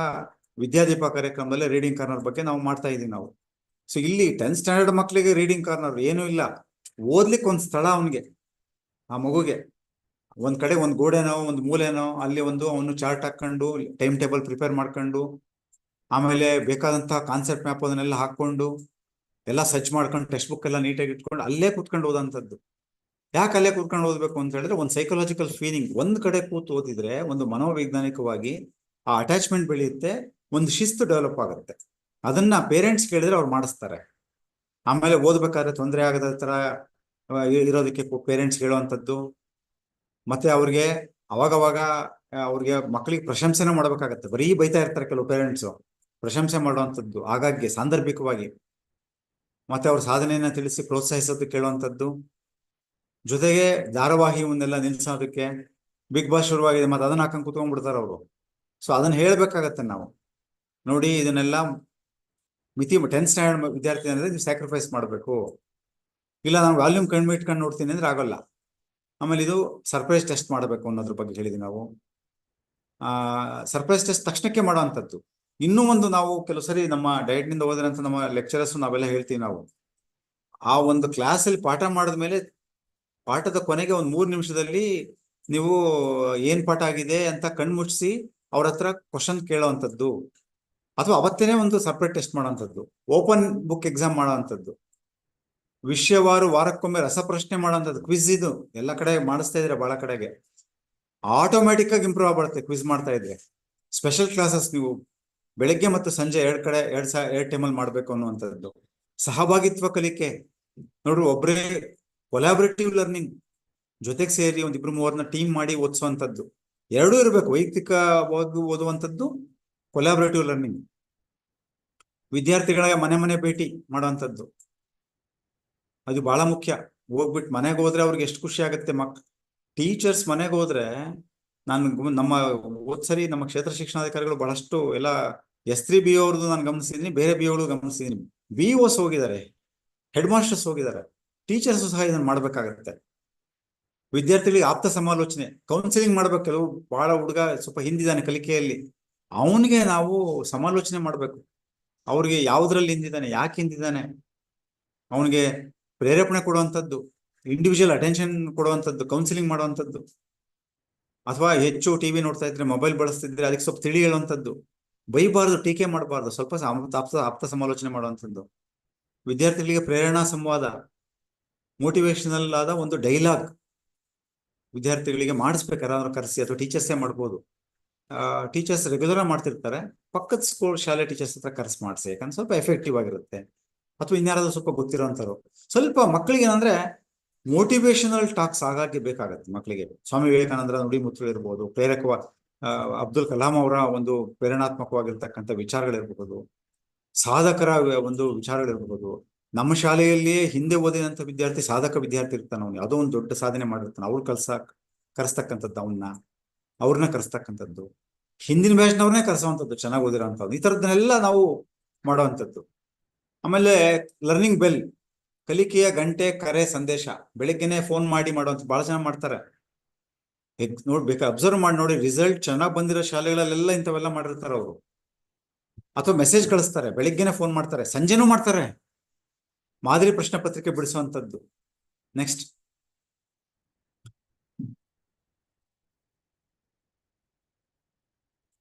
Speaker 1: ವಿದ್ಯಾದೀಪ ಕಾರ್ಯಕ್ರಮದಲ್ಲಿ ರೀಡಿಂಗ್ ಕಾರ್ನರ್ ಬಗ್ಗೆ ನಾವು ಮಾಡ್ತಾ ಇದೀವಿ ನಾವು. ಸೊ ಇಲ್ಲಿ ಟೆಂತ್ ಸ್ಟ್ಯಾಂಡರ್ಡ್ ಮಕ್ಕಳಿಗೆ ರೀಡಿಂಗ್ ಕಾರ್ನರ್ ಏನೂ ಇಲ್ಲ. ಓದ್ಲಿಕ್ಕೆ ಒಂದು ಸ್ಥಳ ಅವನಿಗೆ, ಆ ಮಗುಗೆ. ಒಂದ್ ಕಡೆ ಒಂದ್ ಗೋಡೆನೋ, ಒಂದ್ ಮೂಲೆನೋ, ಅಲ್ಲಿ ಒಂದು ಅವನು ಚಾರ್ಟ್ ಹಾಕೊಂಡು ಟೈಮ್ ಟೇಬಲ್ ಪ್ರಿಪೇರ್ ಮಾಡ್ಕೊಂಡು, ಆಮೇಲೆ ಬೇಕಾದಂತಹ ಕಾನ್ಸೆಪ್ಟ್ ಮ್ಯಾಪ್ ಅದನ್ನೆಲ್ಲ ಹಾಕೊಂಡು ಎಲ್ಲ ಸರ್ಚ್ ಮಾಡ್ಕೊಂಡು ಟೆಕ್ಸ್ಟ್ ಬುಕ್ ಎಲ್ಲ ನೀಟಾಗಿ ಇಟ್ಕೊಂಡು ಅಲ್ಲೇ ಕೂತ್ಕೊಂಡು ಓದಂಥದ್ದು ಯಾಕೆ ಅಲ್ಲೇ ಕೂತ್ಕೊಂಡು ಓದಬೇಕು ಅಂತ ಹೇಳಿದ್ರೆ ಒಂದು ಸೈಕಲಾಜಿಕಲ್ ಫೀಲಿಂಗ್ ಒಂದು ಕಡೆ ಕೂತು ಓದಿದ್ರೆ, ಒಂದು ಮನೋವೈಜ್ಞಾನಿಕವಾಗಿ ಆ ಅಟ್ಯಾಚ್ಮೆಂಟ್ ಬೆಳೆಯುತ್ತೆ, ಒಂದು ಶಿಸ್ತು ಡೆವಲಪ್ ಆಗುತ್ತೆ. ಅದನ್ನ ಪೇರೆಂಟ್ಸ್ ಕೇಳಿದ್ರೆ ಅವ್ರು ಮಾಡಿಸ್ತಾರೆ. ಆಮೇಲೆ ಓದ್ಬೇಕಾದ್ರೆ ತೊಂದರೆ ಆಗದ ತರ ಇರೋದಕ್ಕೆ ಪೇರೆಂಟ್ಸ್ ಹೇಳುವಂಥದ್ದು. ಮತ್ತೆ ಅವ್ರಿಗೆ ಅವಾಗವಾಗ ಅವಾಗ ಅವ್ರಿಗೆ ಮಕ್ಕಳಿಗೆ ಪ್ರಶಂಸೆನೂ ಮಾಡ್ಬೇಕಾಗತ್ತೆ. ಬರೀ ಬೈತಾ ಇರ್ತಾರೆ ಕೆಲವು ಪೇರೆಂಟ್ಸ್ ಪ್ರಶಂಸೆ ಮಾಡುವಂಥದ್ದು, ಆಗಾಗ್ಗೆ, ಸಾಂದರ್ಭಿಕವಾಗಿ. ಮತ್ತೆ ಅವ್ರ ಸಾಧನೆಯನ್ನ ತಿಳಿಸಿ ಪ್ರೋತ್ಸಾಹಿಸೋದು ಕೇಳುವಂಥದ್ದು. ಜೊತೆಗೆ ಧಾರಾವಾಹಿ ಒಂದೆಲ್ಲ ನಿಲ್ಸೋದಕ್ಕೆ ಬಿಗ್ ಬಾಸ್ ಶುರುವಾಗಿದೆ, ಮತ್ತೆ ಅದನ್ನ ಹಾಕೊಂಡು ಕುತ್ಕೊಂಡ್ಬಿಡ್ತಾರೆ ಅವರು. ಸೊ ಅದನ್ನ ಹೇಳ್ಬೇಕಾಗತ್ತೆ ನಾವು. ನೋಡಿ, ಇದನ್ನೆಲ್ಲ ಮಿತಿ ಟೆನ್ತ್ ಸ್ಟ್ಯಾಂಡರ್ಡ್ ವಿದ್ಯಾರ್ಥಿ ಅಂದ್ರೆ ನೀವು ಸ್ಯಾಕ್ರಿಫೈಸ್ ಮಾಡಬೇಕು. ಇಲ್ಲ, ನಾನು ವಾಲ್ಯೂಮ್ ಕಣ್ಮಿ ಇಟ್ಕೊಂಡು ನೋಡ್ತೀನಿ ಅಂದ್ರೆ ಆಗಲ್ಲ. ಆಮೇಲೆ ಇದು ಸರ್ಪ್ರೈಸ್ ಟೆಸ್ಟ್ ಮಾಡಬೇಕು ಅನ್ನೋದ್ರ ಬಗ್ಗೆ ಹೇಳಿದ್ವಿ ನಾವು. ಸರ್ಪ್ರೈಸ್ ಟೆಸ್ಟ್ ತಕ್ಷಣಕ್ಕೆ ಮಾಡುವಂಥದ್ದು ಇನ್ನೂ ಒಂದು ನಾವು ಕೆಲವು ಸರಿ ನಮ್ಮ ಡಯಟ್ನಿಂದ ಅಂತ ನಮ್ಮ ಲೆಕ್ಚರರ್ಸ್ ನಾವೆಲ್ಲ ಹೇಳ್ತೀವಿ ನಾವು. ಆ ಒಂದು ಕ್ಲಾಸಲ್ಲಿ ಪಾಠ ಮಾಡಿದ ಮೇಲೆ ಪಾಠದ ಕೊನೆಗೆ ಒಂದು ಮೂರು ನಿಮಿಷದಲ್ಲಿ ನೀವು ಏನ್ ಪಾಠ ಆಗಿದೆ ಅಂತ ಕಣ್ಮುಚ್ಚಿಸಿ ಅವ್ರ ಹತ್ರ ಕ್ವಶನ್ ಕೇಳೋವಂಥದ್ದು. ಅಥವಾ ಅವತ್ತೇನೆ ಒಂದು ಸಪ್ರೇಟ್ ಟೆಸ್ಟ್ ಮಾಡೋವಂಥದ್ದು. ಓಪನ್ ಬುಕ್ ಎಕ್ಸಾಮ್ ಮಾಡೋವಂಥದ್ದು. ವಿಷಯವಾರು ವಾರಕ್ಕೊಮ್ಮೆ ರಸಪ್ರಶ್ನೆ ಮಾಡೋವಂಥದ್ದು. ಕ್ವಿಜ್ ಇದು. ಎಲ್ಲ ಕಡೆ ಮಾಡಿಸ್ತಾ ಇದ್ರೆ ಬಹಳ ಕಡೆಗೆ. ಆಟೋಮ್ಯಾಟಿಕ್ ಆಗಿ ಇಂಪ್ರೂವ್ ಆಗ್ಬಿಡುತ್ತೆ ಕ್ವಿಜ್ ಮಾಡ್ತಾ ಇದ್ರೆ. ಸ್ಪೆಷಲ್ ಕ್ಲಾಸಸ್ ನೀವು. ಬೆಳಗ್ಗೆ ಮತ್ತು ಸಂಜೆ ಎರಡ್ ಕಡೆ, ಎರಡ್ ಸಾ, ಎರಡ್ ಟೈಮಲ್ಲಿ ಮಾಡ್ಬೇಕು ಅನ್ನುವಂಥದ್ದು. ಸಹಭಾಗಿತ್ವ ಕಲಿಕೆ. ನೋಡ್ರಿ ಒಬ್ಬರೇ ಕೊಲಾಬ್ರೇಟಿವ್ ಲರ್ನಿಂಗ್ ಜೊತೆಗೆ ಸೇರಿ ಒಂದ್ ಇಬ್ರು ಮೂವರ್ನ ಟೀಮ್ ಮಾಡಿ ಓದಿಸುವಂಥದ್ದು. ಎರಡೂ ಇರಬೇಕು, ವೈಯಕ್ತಿಕವಾಗಿ ಓದುವಂಥದ್ದು ಕೊಲಾಬ್ರೇಟಿವ್ ಲರ್ನಿಂಗ್ ವಿದ್ಯಾರ್ಥಿಗಳ ಮನೆ ಮನೆ ಭೇಟಿ ಮಾಡುವಂಥದ್ದು. ಅದು ಬಹಳ ಮುಖ್ಯ. ಹೋಗ್ಬಿಟ್ಟು ಮನೆಗೆ ಹೋದ್ರೆ ಅವ್ರಿಗೆ ಎಷ್ಟು ಖುಷಿ ಆಗುತ್ತೆ ಮಕ್ ಟೀಚರ್ಸ್ ಮನೆಗೆ ಹೋದ್ರೆ ನಾನು ನಮ್ಮ ಓದ್ಸರಿ ನಮ್ಮ ಕ್ಷೇತ್ರ ಶಿಕ್ಷಣಾಧಿಕಾರಿಗಳು ಬಹಳಷ್ಟು ಎಲ್ಲ ಎಸ್ ತ್ರೀ ಬಿ ಅವ್ರದ್ದು ನಾನು ಗಮನಿಸಿದೀನಿ, ಬೇರೆ ಬಿ ಅವರು ಗಮನಿಸಿದೀನಿ. ಬಿ ಓಸ್ ಹೋಗಿದ್ದಾರೆ ಹೆಡ್ ಮಾಸ್ಟರ್ಸ್ ಹೋಗಿದ್ದಾರೆ ಟೀಚರ್ಸ್ ಸಹ ಇದನ್ನು ಮಾಡಬೇಕಾಗತ್ತೆ. ವಿದ್ಯಾರ್ಥಿಗಳಿಗೆ ಆಪ್ತ ಸಮಾಲೋಚನೆ ಕೌನ್ಸಿಲಿಂಗ್ ಮಾಡ್ಬೇಕು ಕೆಲವು ಬಹಳ ಹುಡುಗ ಸ್ವಲ್ಪ ಹಿಂದಿದ್ದಾನೆ ಕಲಿಕೆಯಲ್ಲಿ. ಅವನಿಗೆ ನಾವು ಸಮಾಲೋಚನೆ ಮಾಡಬೇಕು. ಅವ್ರಿಗೆ ಯಾವುದ್ರಲ್ಲಿ ಹಿಂದಿದ್ದಾನೆ, ಯಾಕೆ ಹಿಂದಿದ್ದಾನೆ? ಅವನಿಗೆ ಪ್ರೇರೇಪಣೆ ಕೊಡುವಂಥದ್ದು ಇಂಡಿವಿಜುವಲ್ ಅಟೆನ್ಷನ್ ಕೊಡುವಂಥದ್ದು ಕೌನ್ಸಿಲಿಂಗ್ ಮಾಡುವಂಥದ್ದು ಅಥವಾ ಹೆಚ್ಚು ಟಿವಿ ನೋಡ್ತಾ ಇದ್ರೆ ಮೊಬೈಲ್ ಬಳಸ್ತಿದ್ರೆ, ಅದಕ್ಕೆ ಸ್ವಲ್ಪ ತಿಳಿ ಹೇಳುವಂಥದ್ದು ಬೈಬಾರ್ದು ಟೀಕೆ ಮಾಡಬಾರ್ದು ಸ್ವಲ್ಪ ಆಪ್ತ ಆಪ್ತ ಸಮಾಲೋಚನೆ ಮಾಡುವಂಥದ್ದು ವಿದ್ಯಾರ್ಥಿಗಳಿಗೆ ಪ್ರೇರಣಾ ಸಂವಾದ ಮೋಟಿವೇಶನಲ್ ಆದ ಒಂದು ಡೈಲಾಗ್ ವಿದ್ಯಾರ್ಥಿಗಳಿಗೆ ಮಾಡಿಸ್ಬೇಕು ಯಾರಾದ್ರೂ ಕರೆಸಿ ಅಥವಾ ಟೀಚರ್ಸೇ ಮಾಡ್ಬೋದು. ಟೀಚರ್ಸ್ ರೆಗ್ಯುಲರ್ ಮಾಡ್ತಿರ್ತಾರೆ. ಪಕ್ಕದ ಸ್ಕೂಲ್ ಶಾಲೆ ಟೀಚರ್ಸ್ ಹತ್ರ ಕರೆಸಿ ಮಾಡಿಸಿ ಯಾಕಂದ್ರೆ ಸ್ವಲ್ಪ ಎಫೆಕ್ಟಿವ್ ಆಗಿರುತ್ತೆ. ಅಥವಾ ಇನ್ಯಾರಾದ್ರೂ ಸ್ವಲ್ಪ ಗೊತ್ತಿರೋಂಥವ್ರು. ಸ್ವಲ್ಪ ಮಕ್ಕಳಿಗೆ ಏನಂದ್ರೆ ಮೋಟಿವೇಶನಲ್ ಟಾಕ್ಸ್ ಆಗಾಗಿ ಬೇಕಾಗತ್ತೆ ಮಕ್ಕಳಿಗೆ ಸ್ವಾಮಿ ವಿವೇಕಾನಂದರ ನುಡಿಮುತ್ತು ಇರ್ಬೋದು ಪ್ರೇರಕವ ಆ, ಅಬ್ದುಲ್ ಕಲಾಂ ಅವರ ಒಂದು ಪ್ರೇರಣಾತ್ಮಕವಾಗಿರ್ತಕ್ಕಂಥ ವಿಚಾರಗಳಿರಬಹುದು. ಸಾಧಕರ ಒಂದು ವಿಚಾರಗಳಿರಬಹುದು. ನಮ್ಮ ಶಾಲೆಯಲ್ಲಿಯೇ ಹಿಂದೆ ಓದಿದಂಥ ವಿದ್ಯಾರ್ಥಿ ಸಾಧಕ ವಿದ್ಯಾರ್ಥಿ ಇರ್ತಾನೆ ಅವನು. ಯಾವುದೋ ಒಂದು ದೊಡ್ಡ ಸಾಧನೆ ಮಾಡಿರ್ತಾನೆ. ಅವ್ರು ಕಲ್ಸ, ಕರೆಸ್ತಕ್ಕಂಥದ್ದು ಅವನ್ನ ಅವ್ರನ್ನ ಕರೆಸ್ತಕ್ಕಂಥದ್ದು. ಹಿಂದಿನ ಬ್ಯಾಚ್ನವ್ರನ್ನೇ ಕರೆಸುವಂಥದ್ದು, ಚೆನ್ನಾಗಿ ಓದಿರೋಂಥದ್ದು ಈ ಥರದ್ದನ್ನೆಲ್ಲ ನಾವು ಮಾಡುವಂಥದ್ದು. ಆಮೇಲೆ ಲರ್ನಿಂಗ್ ಬೆಲ್ ಕಲಿಕೆಯ ಗಂಟೆ, ಕರೆ, ಸಂದೇಶ. ಬೆಳಿಗ್ಗೆನೆ ಫೋನ್ ಮಾಡಿ ಮಾಡುವಂಥ ಭಾಳ ಜನ ಮಾಡ್ತಾರೆ. ಎಗ್- ನೋಡ್ಬೇಕು ಅಬ್ಸರ್ವ್ ಮಾಡಿ ನೋಡಿ ರಿಸಲ್ಟ್ ಚೆನ್ನಾಗಿ ಬಂದಿರೋ ಶಾಲೆಗಳಲ್ಲೆಲ್ಲ ಇಂಥವೆಲ್ಲ ಮಾಡಿರ್ತಾರೆ ಅವರು. ಅಥವಾ ಮೆಸೇಜ್ ಕಳಿಸ್ತಾರೆ ಬೆಳಿಗ್ಗೆನೆ ಫೋನ್ ಮಾಡ್ತಾರೆ ಸಂಜೆನೂ ಮಾಡ್ತಾರೆ. ಮಾದರಿ ಪ್ರಶ್ನೆ ಪತ್ರಿಕೆ ಬಿಡಿಸುವಂಥದ್ದು. ನೆಕ್ಸ್ಟ್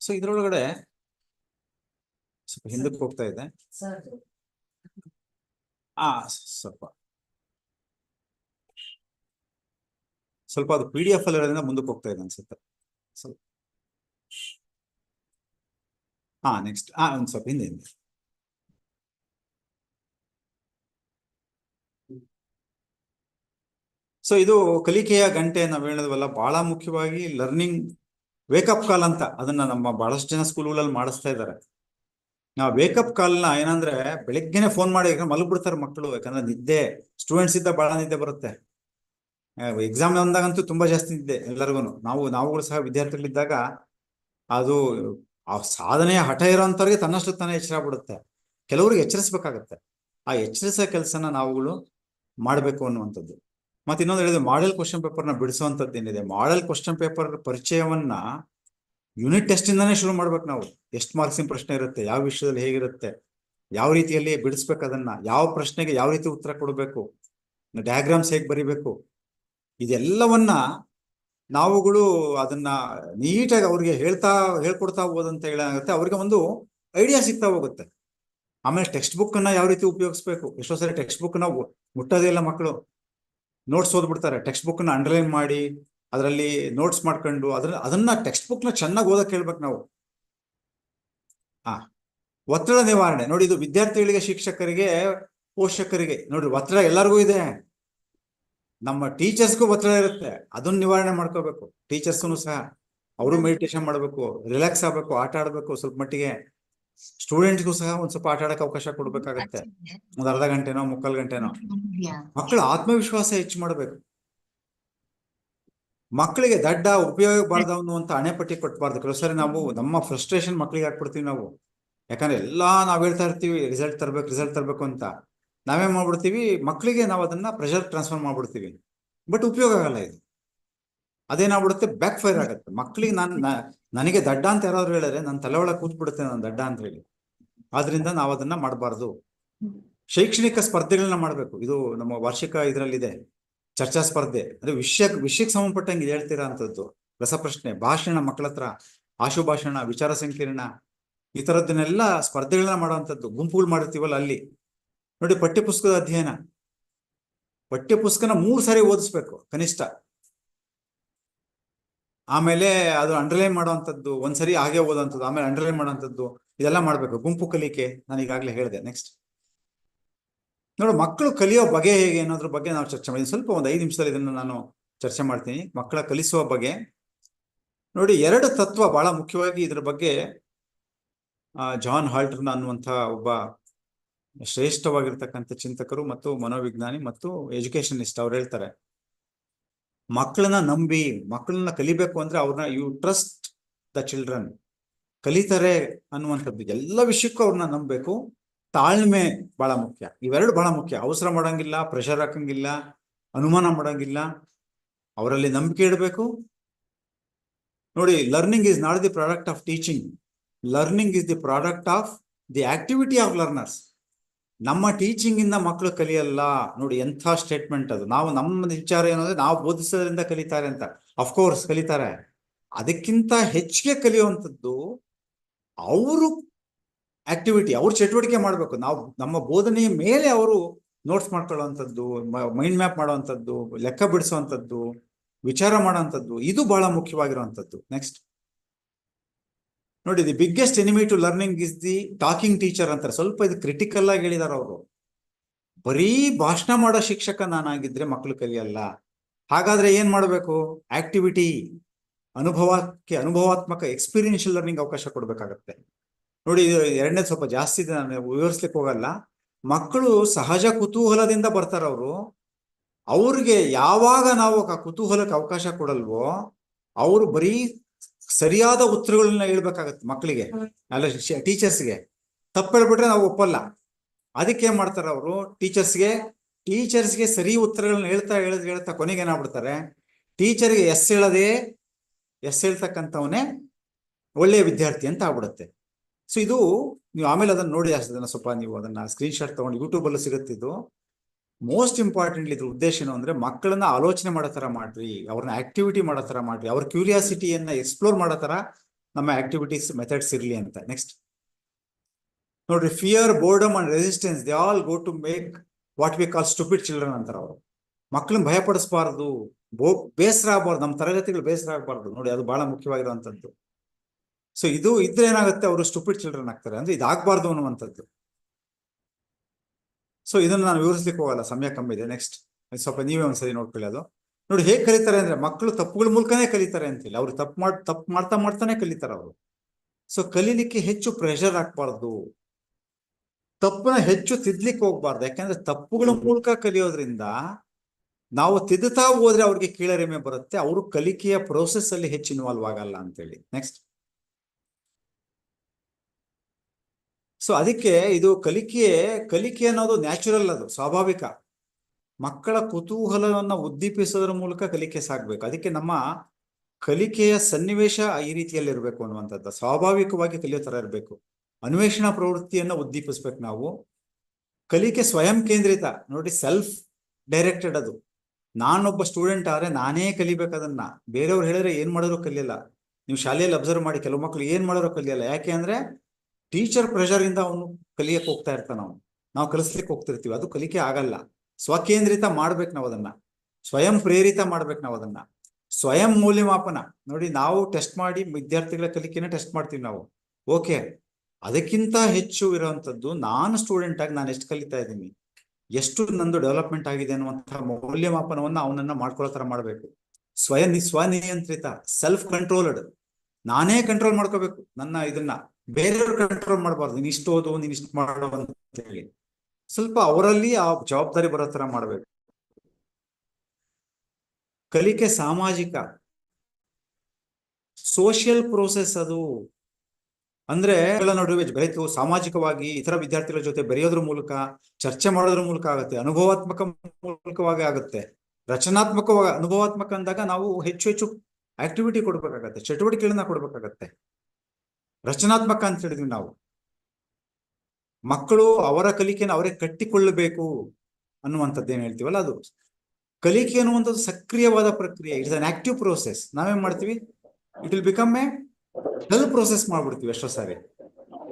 Speaker 1: ಸೊ ಇದ್ರೊಳಗಡೆ ಸ್ವಲ್ಪ ಹಿಂದಕ್ಕೆ ಹೋಗ್ತಾ ಇದೆ. ಆ ಸ್ವಲ್ಪ. ಸ್ವಲ್ಪ ಅದು ಪಿ ಡಿ ಎಫ್ ಅಲ್ಲಿ ಇರೋದ್ರಿಂದ ಮುಂದಕ್ಕೆ ಹೋಗ್ತಾ ಇದೆ ಅನ್ಸುತ್ತೆ. ಸ್ವಲ್ಪ ಹಾ ನೆಕ್ಸ್ಟ್ ಹಾ, ಒಂದ್ ಸ್ವಲ್ಪ ಹಿಂದೆ ಹಿಂದೆ. ಸೊ ಇದು ಕಲಿಕೆಯ ಗಂಟೆ ನಾವು ಹೇಳಿದ್ವಲ್ಲ, ಬಹಳ ಮುಖ್ಯವಾಗಿ ಲರ್ನಿಂಗ್ ವೇಕಪ್ ಕಾಲ್ ಅಂತ ಅದನ್ನ ನಮ್ಮ ಬಹಳಷ್ಟು ಜನ ಸ್ಕೂಲ್ಗಳಲ್ಲಿ ಮಾಡಿಸ್ತಾ ಇದ್ದಾರೆ. ನಾವು ವೇಕಪ್ ಕಾಲ್ನ ಏನಂದ್ರೆ ಬೆಳಿಗ್ಗೆನೆ ಫೋನ್ ಮಾಡಿ ಮಲಗ್ಬಿಡ್ತಾರೆ ಮಕ್ಕಳು, ಯಾಕಂದ್ರೆ ನಿದ್ದೆ ಸ್ಟೂಡೆಂಟ್ಸ್ ಇದ್ದ ಬಹಳ ನಿದ್ದೆ ಬರುತ್ತೆ. ಎಕ್ಸಾಮ್ ಅಂದಾಗಂತೂ ತುಂಬಾ ಜಾಸ್ತಿ ಇದ್ದೆ ಎಲ್ಲರಿಗೂ ನಾವು, ನಾವುಗಳು ಸಹ ವಿದ್ಯಾರ್ಥಿಗಳಿದ್ದಾಗ ಅದು, ಆ ಸಾಧನೆಯ ಹಠ ಇರೋಂಥವ್ರಿಗೆ ತನ್ನಷ್ಟು ತಾನೇ ಎಚ್ಚರ ಬಿಡುತ್ತೆ ಕೆಲವ್ರಿಗೆ ಎಚ್ಚರಿಸ್ಬೇಕಾಗತ್ತೆ. ಆ ಎಚ್ಚರಿಸೋ ಕೆಲಸನ ನಾವುಗಳು ಮಾಡಬೇಕು ಅನ್ನುವಂಥದ್ದು. ಮತ್ತೆ ಇನ್ನೊಂದು ಹೇಳಿದ್ರೆ ಮಾಡೆಲ್ ಕ್ವಶನ್ ಪೇಪರ್ನ ಬಿಡಿಸುವಂಥದ್ದು ಏನಿದೆ? ಮಾಡೆಲ್ ಕ್ವಶನ್ ಪೇಪರ್ ಪರಿಚಯವನ್ನ ಯೂನಿಟ್ ಟೆಸ್ಟ್ ಇಂದಾನೇ ಶುರು ಮಾಡ್ಬೇಕು ನಾವು. ಎಷ್ಟು ಮಾರ್ಕ್ಸಿನ ಪ್ರಶ್ನೆ ಇರುತ್ತೆ, ಯಾವ ವಿಷಯದಲ್ಲಿ ಹೇಗಿರುತ್ತೆ, ಯಾವ ರೀತಿಯಲ್ಲಿ ಬಿಡಿಸ್ಬೇಕು ಅದನ್ನ, ಯಾವ ಪ್ರಶ್ನೆಗೆ ಯಾವ ರೀತಿ ಉತ್ತರ ಕೊಡಬೇಕು ಡಯಾಗ್ರಾಮ್ಸ್ ಹೇಗೆ ಬರಿಬೇಕು ಇದೆಲ್ಲವನ್ನ ನಾವುಗಳು ಅದನ್ನ ನೀಟಾಗಿ ಅವ್ರಿಗೆ ಹೇಳ್ತಾ, ಹೇಳ್ಕೊಡ್ತಾ ಹೋದಂತ ಹೇಳಾಗುತ್ತೆ ಅವ್ರಿಗೆ ಒಂದು ಐಡಿಯಾ ಸಿಗ್ತಾ ಹೋಗುತ್ತೆ. ಆಮೇಲೆ ಟೆಕ್ಸ್ಟ್ ಬುಕ್ ಅನ್ನ ಯಾವ ರೀತಿ ಉಪಯೋಗಿಸ್ಬೇಕು? ಎಷ್ಟೋ ಸರಿ ಟೆಕ್ಸ್ಟ್ ಬುಕ್ನ ಮುಟ್ಟೋದೇ ಇಲ್ಲ ಮಕ್ಕಳು ನೋಟ್ಸ್ ಓದ್ಬಿಡ್ತಾರೆ. ಟೆಕ್ಸ್ಟ್ ಬುಕ್ನ ಅಂಡರ್ಲೈನ್ ಮಾಡಿ, ಅದರಲ್ಲಿ ನೋಟ್ಸ್ ಮಾಡ್ಕೊಂಡು, ಅದ್ರ, ಅದನ್ನ ಟೆಕ್ಸ್ಟ್ ಬುಕ್ನ ಚೆನ್ನಾಗಿ ಓದಕ್ ಹೇಳ್ಬೇಕು ನಾವು. ಆ, ಒತ್ತಡ ನಿವಾರಣೆ. ನೋಡಿ, ಇದು ವಿದ್ಯಾರ್ಥಿಗಳಿಗೆ, ಶಿಕ್ಷಕರಿಗೆ, ಪೋಷಕರಿಗೆ ನೋಡಿ ಒತ್ತಡ ಎಲ್ಲರಿಗೂ ಇದೆ. ನಮ್ಮ ಟೀಚರ್ಸ್ಗೂ ಒತ್ತಡ ಇರುತ್ತೆ. ಅದನ್ನ ನಿವಾರಣೆ ಮಾಡ್ಕೋಬೇಕು. ಟೀಚರ್ಸ್ಗೂ ಸಹ. ಅವರು ಮೆಡಿಟೇಷನ್ ಮಾಡಬೇಕು ರಿಲ್ಯಾಕ್ಸ್ ಆಗ್ಬೇಕು, ಆಟ ಆಡ್ಬೇಕು ಸ್ವಲ್ಪ ಮಟ್ಟಿಗೆ. ಸ್ಟೂಡೆಂಟ್ಸ್ಗೂ ಸಹ ಒಂದ್ ಸ್ವಲ್ಪ ಆಟ ಆಡಕ್ಕೆ ಅವಕಾಶ ಕೊಡ್ಬೇಕಾಗತ್ತೆ. ಒಂದ್ ಅರ್ಧ ಗಂಟೆನೋ, ಮುಕ್ಕಾಲ್ ಗಂಟೆನೋ. ಮಕ್ಕಳ ಆತ್ಮವಿಶ್ವಾಸ ಹೆಚ್ಚು ಮಾಡಬೇಕು. ಮಕ್ಕಳಿಗೆ ದಡ್ಡ ಉಪಯೋಗ ಬಾರ್ದವನು ಅಂತ ಅಣೆಪಟ್ಟಿ ಕೊಟ್ಬಾರ್ದು. ಕೆಲವು ಸರಿ ನಾವು ನಮ್ಮ ಫ್ರಸ್ಟ್ರೇಷನ್ ಮಕ್ಕಳಿಗೆ ಹಾಕ್ಬಿಡ್ತೀವಿ ನಾವು. ಯಾಕಂದ್ರೆ ಎಲ್ಲಾ ನಾವ್ ಹೇಳ್ತಾ ಇರ್ತೀವಿ ರಿಸಲ್ಟ್ ತರ್ಬೇಕು ರಿಸಲ್ಟ್ ತರ್ಬೇಕು ಅಂತ. ನಾವೇನ್ ಮಾಡ್ಬಿಡ್ತೀವಿ ಮಕ್ಕಳಿಗೆ ನಾವು ಅದನ್ನ ಪ್ರೆಷರ್ ಟ್ರಾನ್ಸ್ಫರ್ ಮಾಡ್ಬಿಡ್ತೀವಿ. ಬಟ್ ಉಪಯೋಗ ಆಗಲ್ಲ ಇದು. ಅದೇನಾಗ್ಬಿಡುತ್ತೆ? ಬ್ಯಾಕ್ ಫೈರ್ ಆಗುತ್ತೆ. ಮಕ್ಕಳಿಗೆ ನಾನು ನನಗೆ ದಡ್ಡ ಅಂತ ಯಾರಾದ್ರು ಹೇಳಿದ್ರೆ ನನ್ನ ತಲೆ ಒಳಗೆ ಕೂತ್ ಬಿಡುತ್ತೆ ನಾನು ದಡ್ಡ ಅಂತ ಹೇಳಿ. ಆದ್ರಿಂದ ನಾವು ಅದನ್ನ ಮಾಡಬಾರ್ದು. ಶೈಕ್ಷಣಿಕ ಸ್ಪರ್ಧೆಗಳನ್ನ ಮಾಡಬೇಕು. ಇದು ನಮ್ಮ ವಾರ್ಷಿಕ ಇದರಲ್ಲಿದೆ. ಚರ್ಚಾ ಸ್ಪರ್ಧೆ. ಅದು ವಿಷಯ, ವಿಷಯಕ್ಕೆ ಸಂಬಂಧಪಟ್ಟಂಗೆ ಹೇಳ್ತೀರಾ ಅಂತದ್ದು. ರಸಪ್ರಶ್ನೆ, ಭಾಷಣ ಮಕ್ಕಳ ಹತ್ರ. ಆಶು ಭಾಷಣ, ವಿಚಾರ ಸಂಕಿರಣ ಈ ತರದ್ದನ್ನೆಲ್ಲ ಸ್ಪರ್ಧೆಗಳನ್ನ ಮಾಡುವಂಥದ್ದು. ಗುಂಪುಗಳು ಮಾಡಿರ್ತೀವಲ್ಲ ಅಲ್ಲಿ. ನೋಡಿ ಪಠ್ಯಪುಸ್ತಕದ ಅಧ್ಯಯನ. ಪಠ್ಯಪುಸ್ತಕನ ಮೂರು ಸಾರಿ ಓದಿಸ್ಬೇಕು, ಕನಿಷ್ಠ. ಆಮೇಲೆ ಅದು ಅಂಡರ್ಲೈನ್ ಮಾಡುವಂಥದ್ದು ಒಂದ್ಸರಿ ಹಾಗೆ ಓದುವಂಥದ್ದು, ಆಮೇಲೆ ಅಂಡರ್ಲೈನ್ ಮಾಡುವಂಥದ್ದು, ಇದೆಲ್ಲ ಮಾಡ್ಬೇಕು. ಗುಂಪು ಕಲಿಕೆ, ನಾನು ಈಗಾಗಲೇ ಹೇಳಿದೆ ನೆಕ್ಸ್ಟ್ ನೋಡು, ಮಕ್ಕಳು ಕಲಿಯೋ ಬಗೆ ಹೇಗೆ ಅನ್ನೋದ್ರ ಬಗ್ಗೆ ನಾವು ಚರ್ಚೆ ಮಾಡಿದ್ವಿ ಸ್ವಲ್ಪ ಒಂದು ಐದು ನಿಮಿಷದಲ್ಲಿ ಇದನ್ನು ನಾನು ಚರ್ಚೆ ಮಾಡ್ತೀನಿ. ಮಕ್ಕಳ ಕಲಿಸುವ ಬಗ್ಗೆ ನೋಡಿ, ಎರಡು ತತ್ವ ಬಹಳ ಮುಖ್ಯವಾಗಿ ಇದರ ಬಗ್ಗೆ ಜಾನ್ ಹಾಲ್ಟರ್ನ ಅನ್ನುವಂಥ ಒಬ್ಬ ಶ್ರೇಷ್ಠವಾಗಿರ್ತಕ್ಕಂಥ ಚಿಂತಕರು ಮತ್ತು ಮನೋವಿಜ್ಞಾನಿ ಮತ್ತು ಎಜುಕೇಶನಿಸ್ಟ್ ಅವ್ರು ಹೇಳ್ತಾರೆ. ಮಕ್ಕಳನ್ನ ನಂಬಿ ಮಕ್ಕಳನ್ನ ಕಲಿಬೇಕು ಅಂದ್ರೆ ಅವ್ರನ್ನ ಯು ಟ್ರಸ್ಟ್ ದ ಚಿಲ್ಡ್ರನ್ ಕಲಿತಾರೆ ಅನ್ನುವಂಥದ್ದು, ಎಲ್ಲ ವಿಷಯಕ್ಕೂ ಅವ್ರನ್ನ ನಂಬಬೇಕು. ತಾಳ್ಮೆ ಬಹಳ ಮುಖ್ಯ. ಇವೆರಡು ಬಹಳ ಮುಖ್ಯ. ಅವಸರ ಮಾಡಂಗಿಲ್ಲ ಪ್ರೆಷರ್ ಹಾಕಂಗಿಲ್ಲ, ಅನುಮಾನ ಮಾಡಂಗಿಲ್ಲ. ಅವರಲ್ಲಿ ನಂಬಿಕೆ ಇಡಬೇಕು. ನೋಡಿ learning is not the product of teaching learning is the product of the activity of learners ನಮ್ಮ ಟೀಚಿಂಗ್ ಇಂದ ಮಕ್ಕಳು ಕಲಿಯಲ್ಲ ನೋಡಿ ಎಂಥ ಸ್ಟೇಟ್ಮೆಂಟ್ ಅದು. ನಾವು ನಮ್ಮ ವಿಚಾರ ಏನಂದ್ರೆ ನಾವು ಬೋಧಿಸೋದ್ರಿಂದ ಕಲಿತಾರೆ ಅಂತ. ಅಫ್ಕೋರ್ಸ್ ಕಲಿತಾರೆ. ಅದಕ್ಕಿಂತ ಹೆಚ್ಚಿಗೆ ಕಲಿಯುವಂಥದ್ದು ಅವರು ಆಕ್ಟಿವಿಟಿ ಅವ್ರ ಚಟುವಟಿಕೆ ಮಾಡಬೇಕು. ನಾವು ನಮ್ಮ ಬೋಧನೆಯ ಮೇಲೆ ಅವರು ನೋಟ್ಸ್ ಮಾಡ್ಕೊಳ್ಳುವಂಥದ್ದು ಮೈಂಡ್ ಮ್ಯಾಪ್ ಮಾಡುವಂಥದ್ದು, ಲೆಕ್ಕ ಬಿಡಿಸುವಂಥದ್ದು, ವಿಚಾರ ಮಾಡುವಂಥದ್ದು, ಇದು ಬಹಳ ಮುಖ್ಯವಾಗಿರುವಂಥದ್ದು. ನೆಕ್ಸ್ಟ್ ನೋಡಿ the biggest enemy to learning is the talking teacher ಅಂತಾರೆ. ಸ್ವಲ್ಪ ಇದು ಕ್ರಿಟಿಕಲ್ ಆಗಿ ಹೇಳಿದಾರೆ ಅವರು. ಬರೀ ಭಾಷಣ ಮಾಡೋ ಶಿಕ್ಷಕ ನಾನಾಗಿದ್ರೆ ಮಕ್ಕಳು ಕಲಿಯಲ್ಲ. ಹಾಗಾದ್ರೆ ಏನ್ ಮಾಡಬೇಕು? ಆಕ್ಟಿವಿಟಿ ಅನುಭವಕ್ಕೆ, ಅನುಭವಾತ್ಮಕ ಎಕ್ಸ್ಪೀರಿಯನ್ಷಿಯಲ್ ಲರ್ನಿಂಗ್ ಅವಕಾಶ ಕೊಡ್ಬೇಕಾಗತ್ತೆ. ನೋಡಿ, ಇದು ಎರಡನೇ ಸ್ವಲ್ಪ ಜಾಸ್ತಿ ಇದೆ, ನಾನು ವಿವರಿಸ್ಲಿಕ್ಕೆ ಹೋಗಲ್ಲ. ಮಕ್ಕಳು ಸಹಜ ಕುತೂಹಲದಿಂದ ಬರ್ತಾರ ಅವರು. ಅವ್ರಿಗೆ ಯಾವಾಗ ನಾವು ಕುತೂಹಲಕ್ಕೆ ಅವಕಾಶ ಕೊಡಲ್ವೋ, ಅವರು ಬರೀ ಸರಿಯಾದ ಉತ್ತರಗಳನ್ನ ಹೇಳ್ಬೇಕಾಗತ್ತೆ ಮಕ್ಕಳಿಗೆ ಅಲ್ಲ ಟೀಚರ್ಸ್ಗೆ. ತಪ್ಪು ಹೇಳ್ಬಿಟ್ರೆ ನಾವು ಒಪ್ಪಲ್ಲ. ಅದಕ್ಕೆ ಏನ್ ಮಾಡ್ತಾರೆ ಅವರು? ಟೀಚರ್ಸ್ಗೆ ಟೀಚರ್ಸ್ಗೆ ಸರಿ ಉತ್ತರಗಳನ್ನ ಹೇಳ್ತಾ ಹೇಳ್ತಾ ಹೇಳ್ತಾ ಕೊನೆಗೆ ಏನಾಗ್ಬಿಡ್ತಾರೆ? ಟೀಚರ್ಗೆ ಎಸ್ ಹೇಳದೆ ಎಸ್ ಹೇಳ್ತಕ್ಕಂಥವನೇ ಒಳ್ಳೆಯ ವಿದ್ಯಾರ್ಥಿ ಅಂತ ಆಗ್ಬಿಡುತ್ತೆ. ಸೊ ಇದು ನೀವು ಆಮೇಲೆ ಅದನ್ನ ನೋಡಿ ಅದನ್ನ ಸ್ವಲ್ಪ ನೀವು ಅದನ್ನ ಸ್ಕ್ರೀನ್ ಶಾಟ್ ತಗೊಂಡು ಯೂಟ್ಯೂಬ್ ಅಲ್ಲೂ ಸಿಗುತ್ತಿದ್ದು ಮೋಸ್ಟ್ ಇಂಪಾರ್ಟೆಂಟ್ ಇದ್ರ ಉದ್ದೇಶ ಏನು ಅಂದ್ರೆ ಮಕ್ಕಳನ್ನ ಆಲೋಚನೆ ಮಾಡೋ ತರ ಮಾಡ್ರಿ ಅವ್ರನ್ನ ಆಕ್ಟಿವಿಟಿ ಮಾಡೋ ತರ ಮಾಡ್ರಿ, ಅವ್ರ ಕ್ಯೂರಿಯಾಸಿಟಿಯನ್ನ ಎಕ್ಸ್ಪ್ಲೋರ್ ಮಾಡೋ ತರ ನಮ್ಮ ಆಕ್ಟಿವಿಟೀಸ್ ಮೆಥಡ್ಸ್ ಇರಲಿ ಅಂತ. ನೆಕ್ಸ್ಟ್ ನೋಡ್ರಿ fear boredom and resistance they all go to make what we call stupid children ಅಂತಾರೆ ಅವರು. ಮಕ್ಕಳನ್ನ ಭಯಪಡಿಸಬಾರ್ದು, ಬೋ, ಬೇಸರ ಆಗಬಾರ್ದು, ನಮ್ಮ ತರಗತಿಗಳು ಬೇಸರ ಆಗಬಾರ್ದು. ನೋಡಿ, ಅದು ಬಹಳ ಮುಖ್ಯವಾಗಿರುವಂತದ್ದು. ಸೊ ಇದು ಇದ್ರೆ ಏನಾಗುತ್ತೆ, ಅವರು ಸ್ಟುಪಿಡ್ ಚಿಲ್ಡ್ರನ್ ಆಗ್ತಾರೆ. ಅಂದ್ರೆ ಇದಾಗಬಾರ್ದು ಅನ್ನುವಂಥದ್ದು. ಸೊ ಇದನ್ನ ನಾನು ವಿವರಿಸ್ಲಿಕ್ಕೆ ಹೋಗಲ್ಲ, ಸಮಯ ಕಮ್ಮಿ ಇದೆ. ನೆಕ್ಸ್ಟ್ ಸ್ವಲ್ಪ ನೀವೇ ಒಂದ್ಸರಿ ನೋಡ್ಕೊಳ್ಳಿ ಅದು. ನೋಡಿ, ಹೇಗೆ ಕಲಿತಾರೆ ಅಂದ್ರೆ, ಮಕ್ಕಳು ತಪ್ಪುಗಳ ಮೂಲಕನೇ ಕಲಿತಾರೆ ಅಂತಿಲ್ಲ. ಅವ್ರು ತಪ್ಪು ಮಾಡ್, ತಪ್ಪು ಮಾಡ್ತಾ ಮಾಡ್ತಾನೆ ಕಲಿತಾರೆ ಅವರು. ಸೊ ಕಲೀಲಿಕ್ಕೆ ಹೆಚ್ಚು ಪ್ರೆಷರ್ ಹಾಕ್ಬಾರ್ದು ತಪ್ಪನ್ನ ಹೆಚ್ಚು ತಿದ್ಲಿಕ್ಕೆ ಹೋಗ್ಬಾರ್ದು. ಯಾಕಂದ್ರೆ, ತಪ್ಪುಗಳ ಮೂಲಕ ಕಲಿಯೋದ್ರಿಂದ ನಾವು ತಿದ್ದುತ್ತಾ ಹೋದ್ರೆ ಅವ್ರಿಗೆ ಕೀಳರಿಮೆ ಬರುತ್ತೆ. ಅವರು ಕಲಿಕೆಯ ಪ್ರೋಸೆಸ್ ಅಲ್ಲಿ ಹೆಚ್ಚು ಇನ್ವಾಲ್ವ್ ಆಗಲ್ಲ ಅಂತೇಳಿ. ನೆಕ್ಸ್ಟ್ ಸೊ ಅದಕ್ಕೆ ಇದು ಕಲಿಕೆ ಕಲಿಕೆ ಅನ್ನೋದು ನ್ಯಾಚುರಲ್ ಅದು, ಸ್ವಾಭಾವಿಕ. ಮಕ್ಕಳ ಕುತೂಹಲವನ್ನು ಉದ್ದೀಪಿಸೋದ್ರ ಮೂಲಕ ಕಲಿಕೆ ಸಾಗಬೇಕು. ಅದಕ್ಕೆ ನಮ್ಮ ಕಲಿಕೆಯ ಸನ್ನಿವೇಶ ಈ ರೀತಿಯಲ್ಲಿ ಇರಬೇಕು ಅನ್ನುವಂಥದ್ದು. ಸ್ವಾಭಾವಿಕವಾಗಿ ಕಲಿಯೋ ಥರ ಇರಬೇಕು. ಅನ್ವೇಷಣಾ ಪ್ರವೃತ್ತಿಯನ್ನು ಉದ್ದೀಪಿಸ್ಬೇಕು ನಾವು. ಕಲಿಕೆ ಸ್ವಯಂ ಕೇಂದ್ರಿತ. ನೋಡಿ ಸೆಲ್ಫ್ ಡೈರೆಕ್ಟೆಡ್ ಅದು. ನಾನೊಬ್ಬ ಸ್ಟೂಡೆಂಟ್ ಆದರೆ ನಾನೇ ಕಲಿಬೇಕು ಅದನ್ನ. ಬೇರೆಯವ್ರು ಹೇಳಿದ್ರೆ ಏನ್ ಮಾಡಿದ್ರು ಕಲಿಯಲ್ಲ. ನೀವು ಶಾಲೆಯಲ್ಲಿ ಅಬ್ಸರ್ವ್ ಮಾಡಿ, ಕೆಲವು ಮಕ್ಕಳು ಏನ್ ಮಾಡಿದ್ರು ಕಲಿಯಲ್ಲ. ಯಾಕೆ ಅಂದ್ರೆ ಟೀಚರ್ ಪ್ರೆಷರ್ ಇಂದ ಅವನು ಕಲಿಯಕ್ಕೆ ಹೋಗ್ತಾ ಇರ್ತಾನ ಅವನು. ನಾವು ಕಲಿಸ್ಲಿಕ್ಕೆ ಹೋಗ್ತಿರ್ತೀವಿ. ಅದು ಕಲಿಕೆ ಆಗಲ್ಲ. ಸ್ವಕೇಂದ್ರಿತ ಮಾಡ್ಬೇಕು ನಾವು ಅದನ್ನ. ಸ್ವಯಂ ಪ್ರೇರಿತ ಮಾಡ್ಬೇಕು ನಾವು ಅದನ್ನ. ಸ್ವಯಂ ಮೌಲ್ಯಮಾಪನ. ನೋಡಿ, ನಾವು ಟೆಸ್ಟ್ ಮಾಡಿ ವಿದ್ಯಾರ್ಥಿಗಳ ಕಲಿಕೆನ ಟೆಸ್ಟ್ ಮಾಡ್ತೀವಿ ನಾವು. ಓಕೆ ಅದಕ್ಕಿಂತ ಹೆಚ್ಚು ಇರುವಂತದ್ದು ನಾನು ಸ್ಟೂಡೆಂಟ್ ಆಗಿ ನಾನು ಎಷ್ಟು ಕಲಿತಾ ಇದ್ದೀನಿ? ಎಷ್ಟು ನಂದು ಡೆವಲಪ್ಮೆಂಟ್ ಆಗಿದೆ ಅನ್ನುವಂತಹ ಮೌಲ್ಯಮಾಪನವನ್ನು ಅವನನ್ನ ಮಾಡ್ಕೊಳ್ಳೋ ತರ ಮಾಡಬೇಕು. ಸ್ವಯಂ, ಸ್ವನಿಯಂತ್ರಿತ ಸೆಲ್ಫ್ ಕಂಟ್ರೋಲ್ಡ್ ನಾನೇ ಕಂಟ್ರೋಲ್ ಮಾಡ್ಕೋಬೇಕು ನನ್ನ ಇದನ್ನ. ಬೇರೆಯವ್ರು ಕಂಟ್ರೋಲ್ ಮಾಡಬಾರ್ದು. ನೀನ್ ಇಷ್ಟು ಓದು ನೀನ್ ಇಷ್ಟು ಮಾಡು ಅಂತ ಹೇಳಿ. ಸ್ವಲ್ಪ ಅವರಲ್ಲಿ ಆ ಜವಾಬ್ದಾರಿ ಬರೋ ತರ ಮಾಡ್ಬೇಕು. ಕಲಿಕೆ ಸಾಮಾಜಿಕ. ಸೋಷಿಯಲ್ ಪ್ರೋಸೆಸ್ ಅದು. ಅಂದ್ರೆ ನಡುವೆ ಬೆರೆತು ಸಾಮಾಜಿಕವಾಗಿ ಇತರ ವಿದ್ಯಾರ್ಥಿಗಳ ಜೊತೆ ಬೆರೆಯೋದ್ರ ಮೂಲಕ, ಚರ್ಚೆ ಮಾಡೋದ್ರ ಮೂಲಕ ಆಗುತ್ತೆ. ಅನುಭವಾತ್ಮಕ ಮೂಲಕವಾಗಿ ಆಗುತ್ತೆ. ರಚನಾತ್ಮಕವಾಗಿ, ಅನುಭವಾತ್ಮಕ ಅಂದಾಗ ನಾವು ಹೆಚ್ಚು ಹೆಚ್ಚು ಆಕ್ಟಿವಿಟಿ ಕೊಡ್ಬೇಕಾಗತ್ತೆ. ಚಟುವಟಿಕೆಗಳನ್ನ ಕೊಡ್ಬೇಕಾಗತ್ತೆ. ರಚನಾತ್ಮಕ ಅಂತ ಹೇಳಿದ್ವಿ ನಾವು. ಮಕ್ಕಳು ಅವರ ಕಲಿಕೆಯನ್ನು ಅವರೇ ಕಟ್ಟಿಕೊಳ್ಳಬೇಕು ಅನ್ನುವಂಥದ್ದು ಏನು ಹೇಳ್ತೀವಲ್ಲ ಅದು. ಕಲಿಕೆ ಅನ್ನುವಂಥದ್ದು ಸಕ್ರಿಯವಾದ ಪ್ರಕ್ರಿಯೆ. ಇಟ್ಸ್ ಅನ್ ಆಕ್ಟಿವ್ ಪ್ರೋಸೆಸ್ ನಾವೇನ್ ಮಾಡ್ತೀವಿ? It will become a dull process ಮಾಡ್ಬಿಡ್ತೀವಿ ಎಷ್ಟೋ ಸಾರಿ.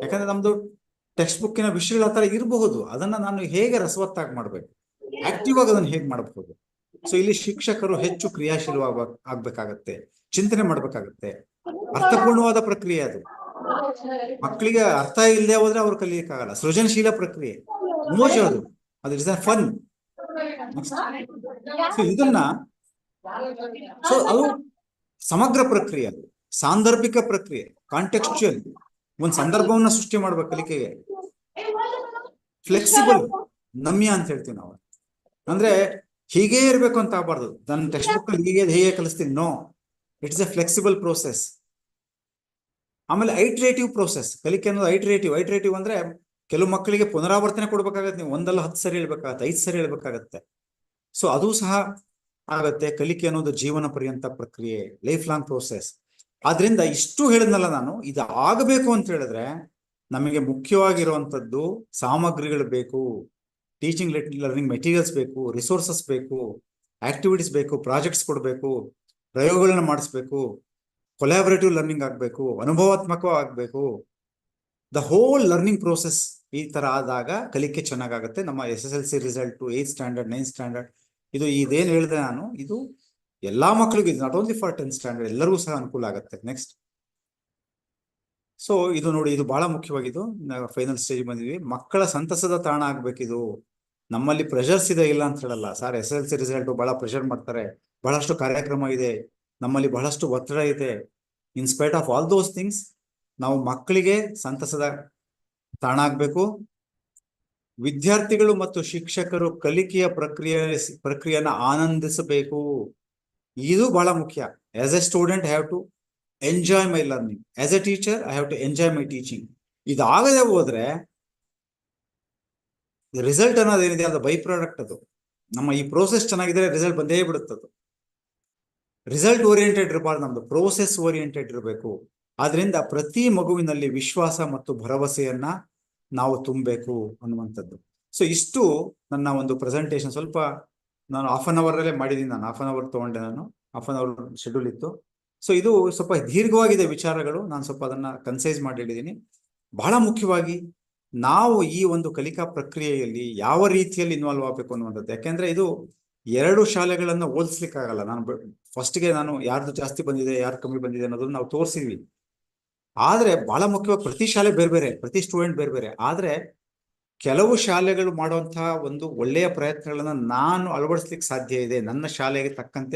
Speaker 1: ಯಾಕಂದ್ರೆ ನಮ್ದು ಟೆಕ್ಸ್ಟ್ ಬುಕ್ಕಿನ ವಿಷಯಗಳ ತರ ಇರಬಹುದು. ಅದನ್ನ ನಾನು ಹೇಗೆ ರಸವತ್ತಾಗಿ ಮಾಡ್ಬೇಕು? ಆಕ್ಟಿವ್ ಆಗಿ ಅದನ್ನ ಹೇಗೆ ಮಾಡಬಹುದು? ಸೊ ಇಲ್ಲಿ ಶಿಕ್ಷಕರು ಹೆಚ್ಚು ಕ್ರಿಯಾಶೀಲವಾಗ ಆಗ್ಬೇಕಾಗತ್ತೆ ಚಿಂತನೆ ಮಾಡ್ಬೇಕಾಗತ್ತೆ. ಅರ್ಥಪೂರ್ಣವಾದ ಪ್ರಕ್ರಿಯೆ ಅದು. ಮಕ್ಕಳಿಗೆ ಅರ್ಥ ಇಲ್ಲದೆ ಹೋದ್ರೆ ಅವ್ರು ಕಲಿಯಕ್ಕಾಗಲ್ಲ. ಸೃಜನಶೀಲ ಪ್ರಕ್ರಿಯೆ. ಮೋಜು ಅದು. ಅದು ಇಸ್ ಫನ್. ಸೊ ಇದನ್ನ ಸೊ ಅದು ಸಮಗ್ರ ಪ್ರಕ್ರಿಯೆ ಅದು. ಸಾಂದರ್ಭಿಕ ಪ್ರಕ್ರಿಯೆ. ಕಾಂಟೆಕ್ಸ್ಚುಯಲ್. ಒಂದ್ ಸಂದರ್ಭವನ್ನ ಸೃಷ್ಟಿ ಮಾಡ್ಬೇಕು ಕಲಿಕೆಗೆ. ಫ್ಲೆಕ್ಸಿಬಲ್ ನಮ್ಯ ಅಂತ ಹೇಳ್ತೀವಿ ನಾವು. ಅಂದ್ರೆ ಹೀಗೆ ಇರ್ಬೇಕು ಅಂತ ಆಗ್ಬಾರ್ದು. ನನ್ನ ಟೆಕ್ಸ್ಟ್ ಬುಕ್ ಅಲ್ಲಿ ಹೀಗೆ, ಹೇಗೆ ಕಲಿಸ್ತೀನಿ. No it's a flexible process ಆಮೇಲೆ ಐಟ್ರೇಟಿವ್ ಪ್ರೋಸೆಸ್ ಕಲಿಕೆ ಅನ್ನೋದು ಐಟ್ರೇಟಿವ್ ಐಟ್ರೇಟಿವ್ ಅಂದ್ರೆ ಕೆಲವು ಮಕ್ಕಳಿಗೆ ಪುನರಾವರ್ತನೆ ಕೊಡ್ಬೇಕಾಗತ್ತೆ, ನೀವು ಒಂದಲ್ಲ ಹತ್ತು ಸರಿ ಹೇಳ್ಬೇಕಾಗತ್ತೆ, ಐದು ಸರಿ ಹೇಳ್ಬೇಕಾಗತ್ತೆ. ಸೊ ಅದು ಸಹ ಆಗತ್ತೆ, ಕಲಿಕೆ ಅನ್ನೋದು ಜೀವನ ಪರ್ಯಂತ ಪ್ರಕ್ರಿಯೆ ಲೈಫ್ ಲಾಂಗ್ ಪ್ರೋಸೆಸ್ ಆದ್ರಿಂದ ಇಷ್ಟು ಹೇಳಿದ್ನಲ್ಲ ನಾನು, ಇದು ಆಗಬೇಕು ಅಂತ ಹೇಳಿದ್ರೆ ನಮಗೆ ಮುಖ್ಯವಾಗಿರುವಂಥದ್ದು ಸಾಮಗ್ರಿಗಳು ಬೇಕು ಟೀಚಿಂಗ್ ಲರ್ನಿಂಗ್ ಮೆಟೀರಿಯಲ್ಸ್ ಬೇಕು ರಿಸೋರ್ಸಸ್ ಬೇಕು ಆಕ್ಟಿವಿಟೀಸ್ ಬೇಕು ಪ್ರಾಜೆಕ್ಟ್ಸ್ ಕೊಡಬೇಕು, ಪ್ರಯೋಗಗಳನ್ನ ಮಾಡಿಸ್ಬೇಕು. ಕೊಲಾಬರೇಟಿವ್ ಲರ್ನಿಂಗ್ ಆಗಬೇಕು ಅನುಭವಾತ್ಮಕ ಆಗಬೇಕು. ದ ಹೋಲ್ ಲರ್ನಿಂಗ್ ಪ್ರೋಸೆಸ್ ಈ ತರ ಆದಾಗ ಕಲಿಕೆ ಚೆನ್ನಾಗಾಗುತ್ತೆ. ನಮ್ಮ S S L C result eighth standard ninth standard ಇದು ಇದೇನು ಹೇಳಿದೆ ನಾನು, ಇದು ಎಲ್ಲಾ ಮಕ್ಕಳಿಗೂ ಇದು not only for tenth standard ಎಲ್ಲರಿಗೂ ಸಹ ಅನುಕೂಲ ಆಗುತ್ತೆ. ನೆಕ್ಸ್ಟ್ ಸೊ ಇದು ನೋಡಿ, ಇದು ಬಹಳ ಮುಖ್ಯವಾಗಿದ್ದು. ಫೈನಲ್ ಸ್ಟೇಜ್ ಬಂದಿದ್ವಿ. ಮಕ್ಕಳ ಸಂತಸದ ತಾಣ ಆಗ್ಬೇಕಿದು. ನಮ್ಮಲ್ಲಿ ಪ್ರೆಷರ್ಸ್ ಇದೆ ಇಲ್ಲ ಅಂತ ಹೇಳಲ್ಲ. Sir S L C result ಬಹಳ ಪ್ರೆಷರ್ ಮಾಡ್ತಾರೆ. ಬಹಳಷ್ಟು ಕಾರ್ಯಕ್ರಮ ಇದೆ. ನಮ್ಮಲ್ಲಿ ಬಹಳಷ್ಟು ಒತ್ತಡ ಇದೆ in spite of all those things ನಾವು ಮಕ್ಕಳಿಗೆ ಸಂತಸದ ತಾಣ ಆಗ್ಬೇಕು. ವಿದ್ಯಾರ್ಥಿಗಳು ಮತ್ತು ಶಿಕ್ಷಕರು ಕಲಿಕೆಯ ಪ್ರಕ್ರಿಯೆ ಪ್ರಕ್ರಿಯೆಯನ್ನು ಆನಂದಿಸಬೇಕು. ಇದು ಬಹಳ ಮುಖ್ಯ. As a student have to enjoy my learning as a teacher I have to enjoy my teaching ಇದಾಗದೆ ಹೋದ್ರೆ ರಿಸಲ್ಟ್ ಅನ್ನೋದೇನಿದೆ, ಅದು ಬೈ ಪ್ರಾಡಕ್ಟ್ ಅದು. ನಮ್ಮ ಈ ಪ್ರೋಸೆಸ್ ಚೆನ್ನಾಗಿದ್ರೆ ರಿಸಲ್ಟ್ ಬಂದೇ ಬಿಡುತ್ತದು. ರಿಸಲ್ಟ್ ಓರಿಯೆಂಟೆಡ್ ಇರಬಾರ್ದು ನಮ್ದು ಪ್ರೋಸೆಸ್ ಓರಿಯೆಂಟೆಡ್ ಇರಬೇಕು. ಆದ್ರಿಂದ ಪ್ರತಿ ಮಗುವಿನಲ್ಲಿ ವಿಶ್ವಾಸ ಮತ್ತು ಭರವಸೆಯನ್ನ ನಾವು ತುಂಬಬೇಕು ಅನ್ನುವಂಥದ್ದು. ಸೊ ಇಷ್ಟು ನನ್ನ ಒಂದು ಪ್ರೆಸೆಂಟೇಶನ್ ಸ್ವಲ್ಪ ನಾನು ಹಾಫ್ ಅನ್ ಅವರ್ ಅಲ್ಲೇ ಮಾಡಿದ್ದೀನಿ ನಾನು. ಹಾಫ್ ಅನ್ ಅವರ್ ತಗೊಂಡೆ ನಾನು. ಹಾಫ್ ಅನ್ ಅವರ್ ಶೆಡ್ಯೂಲ್ ಇತ್ತು. ಸೊ ಇದು ಸ್ವಲ್ಪ ದೀರ್ಘವಾಗಿದೆ ವಿಚಾರಗಳು. ನಾನು ಸ್ವಲ್ಪ ಅದನ್ನ ಕನ್ಸೈಸ್ ಮಾಡಿ ಹೇಳಿದ್ದೀನಿ ಬಹಳ ಮುಖ್ಯವಾಗಿ ನಾವು ಈ ಒಂದು ಕಲಿಕಾ ಪ್ರಕ್ರಿಯೆಯಲ್ಲಿ ಯಾವ ರೀತಿಯಲ್ಲಿ ಇನ್ವಾಲ್ವ್ ಆಗಬೇಕು ಅನ್ನುವಂಥದ್ದು. ಯಾಕೆಂದ್ರೆ ಇದು ಎರಡು ಶಾಲೆಗಳನ್ನ ಹೋಲಿಸ್ಲಿಕ್ಕಾಗಲ್ಲ ನಾನು ಫಸ್ಟ್ಗೆ ನಾನು ಯಾರ್ದು ಜಾಸ್ತಿ ಬಂದಿದೆ, ಯಾರು ಕಮ್ಮಿ ಬಂದಿದೆ ಅನ್ನೋದನ್ನ ನಾವು ತೋರಿಸಿದ್ವಿ. ಆದ್ರೆ ಬಹಳ ಮುಖ್ಯವಾಗಿ ಪ್ರತಿ ಶಾಲೆ ಬೇರೆ ಬೇರೆ, ಪ್ರತಿ ಸ್ಟೂಡೆಂಟ್ ಬೇರೆ ಬೇರೆ. ಆದ್ರೆ ಕೆಲವು ಶಾಲೆಗಳು ಮಾಡುವಂತಹ ಒಂದು ಒಳ್ಳೆಯ ಪ್ರಯತ್ನಗಳನ್ನ ನಾನು ಅಳವಡಿಸ್ಲಿಕ್ಕೆ ಸಾಧ್ಯ ಇದೆ. ನನ್ನ ಶಾಲೆಗೆ ತಕ್ಕಂತೆ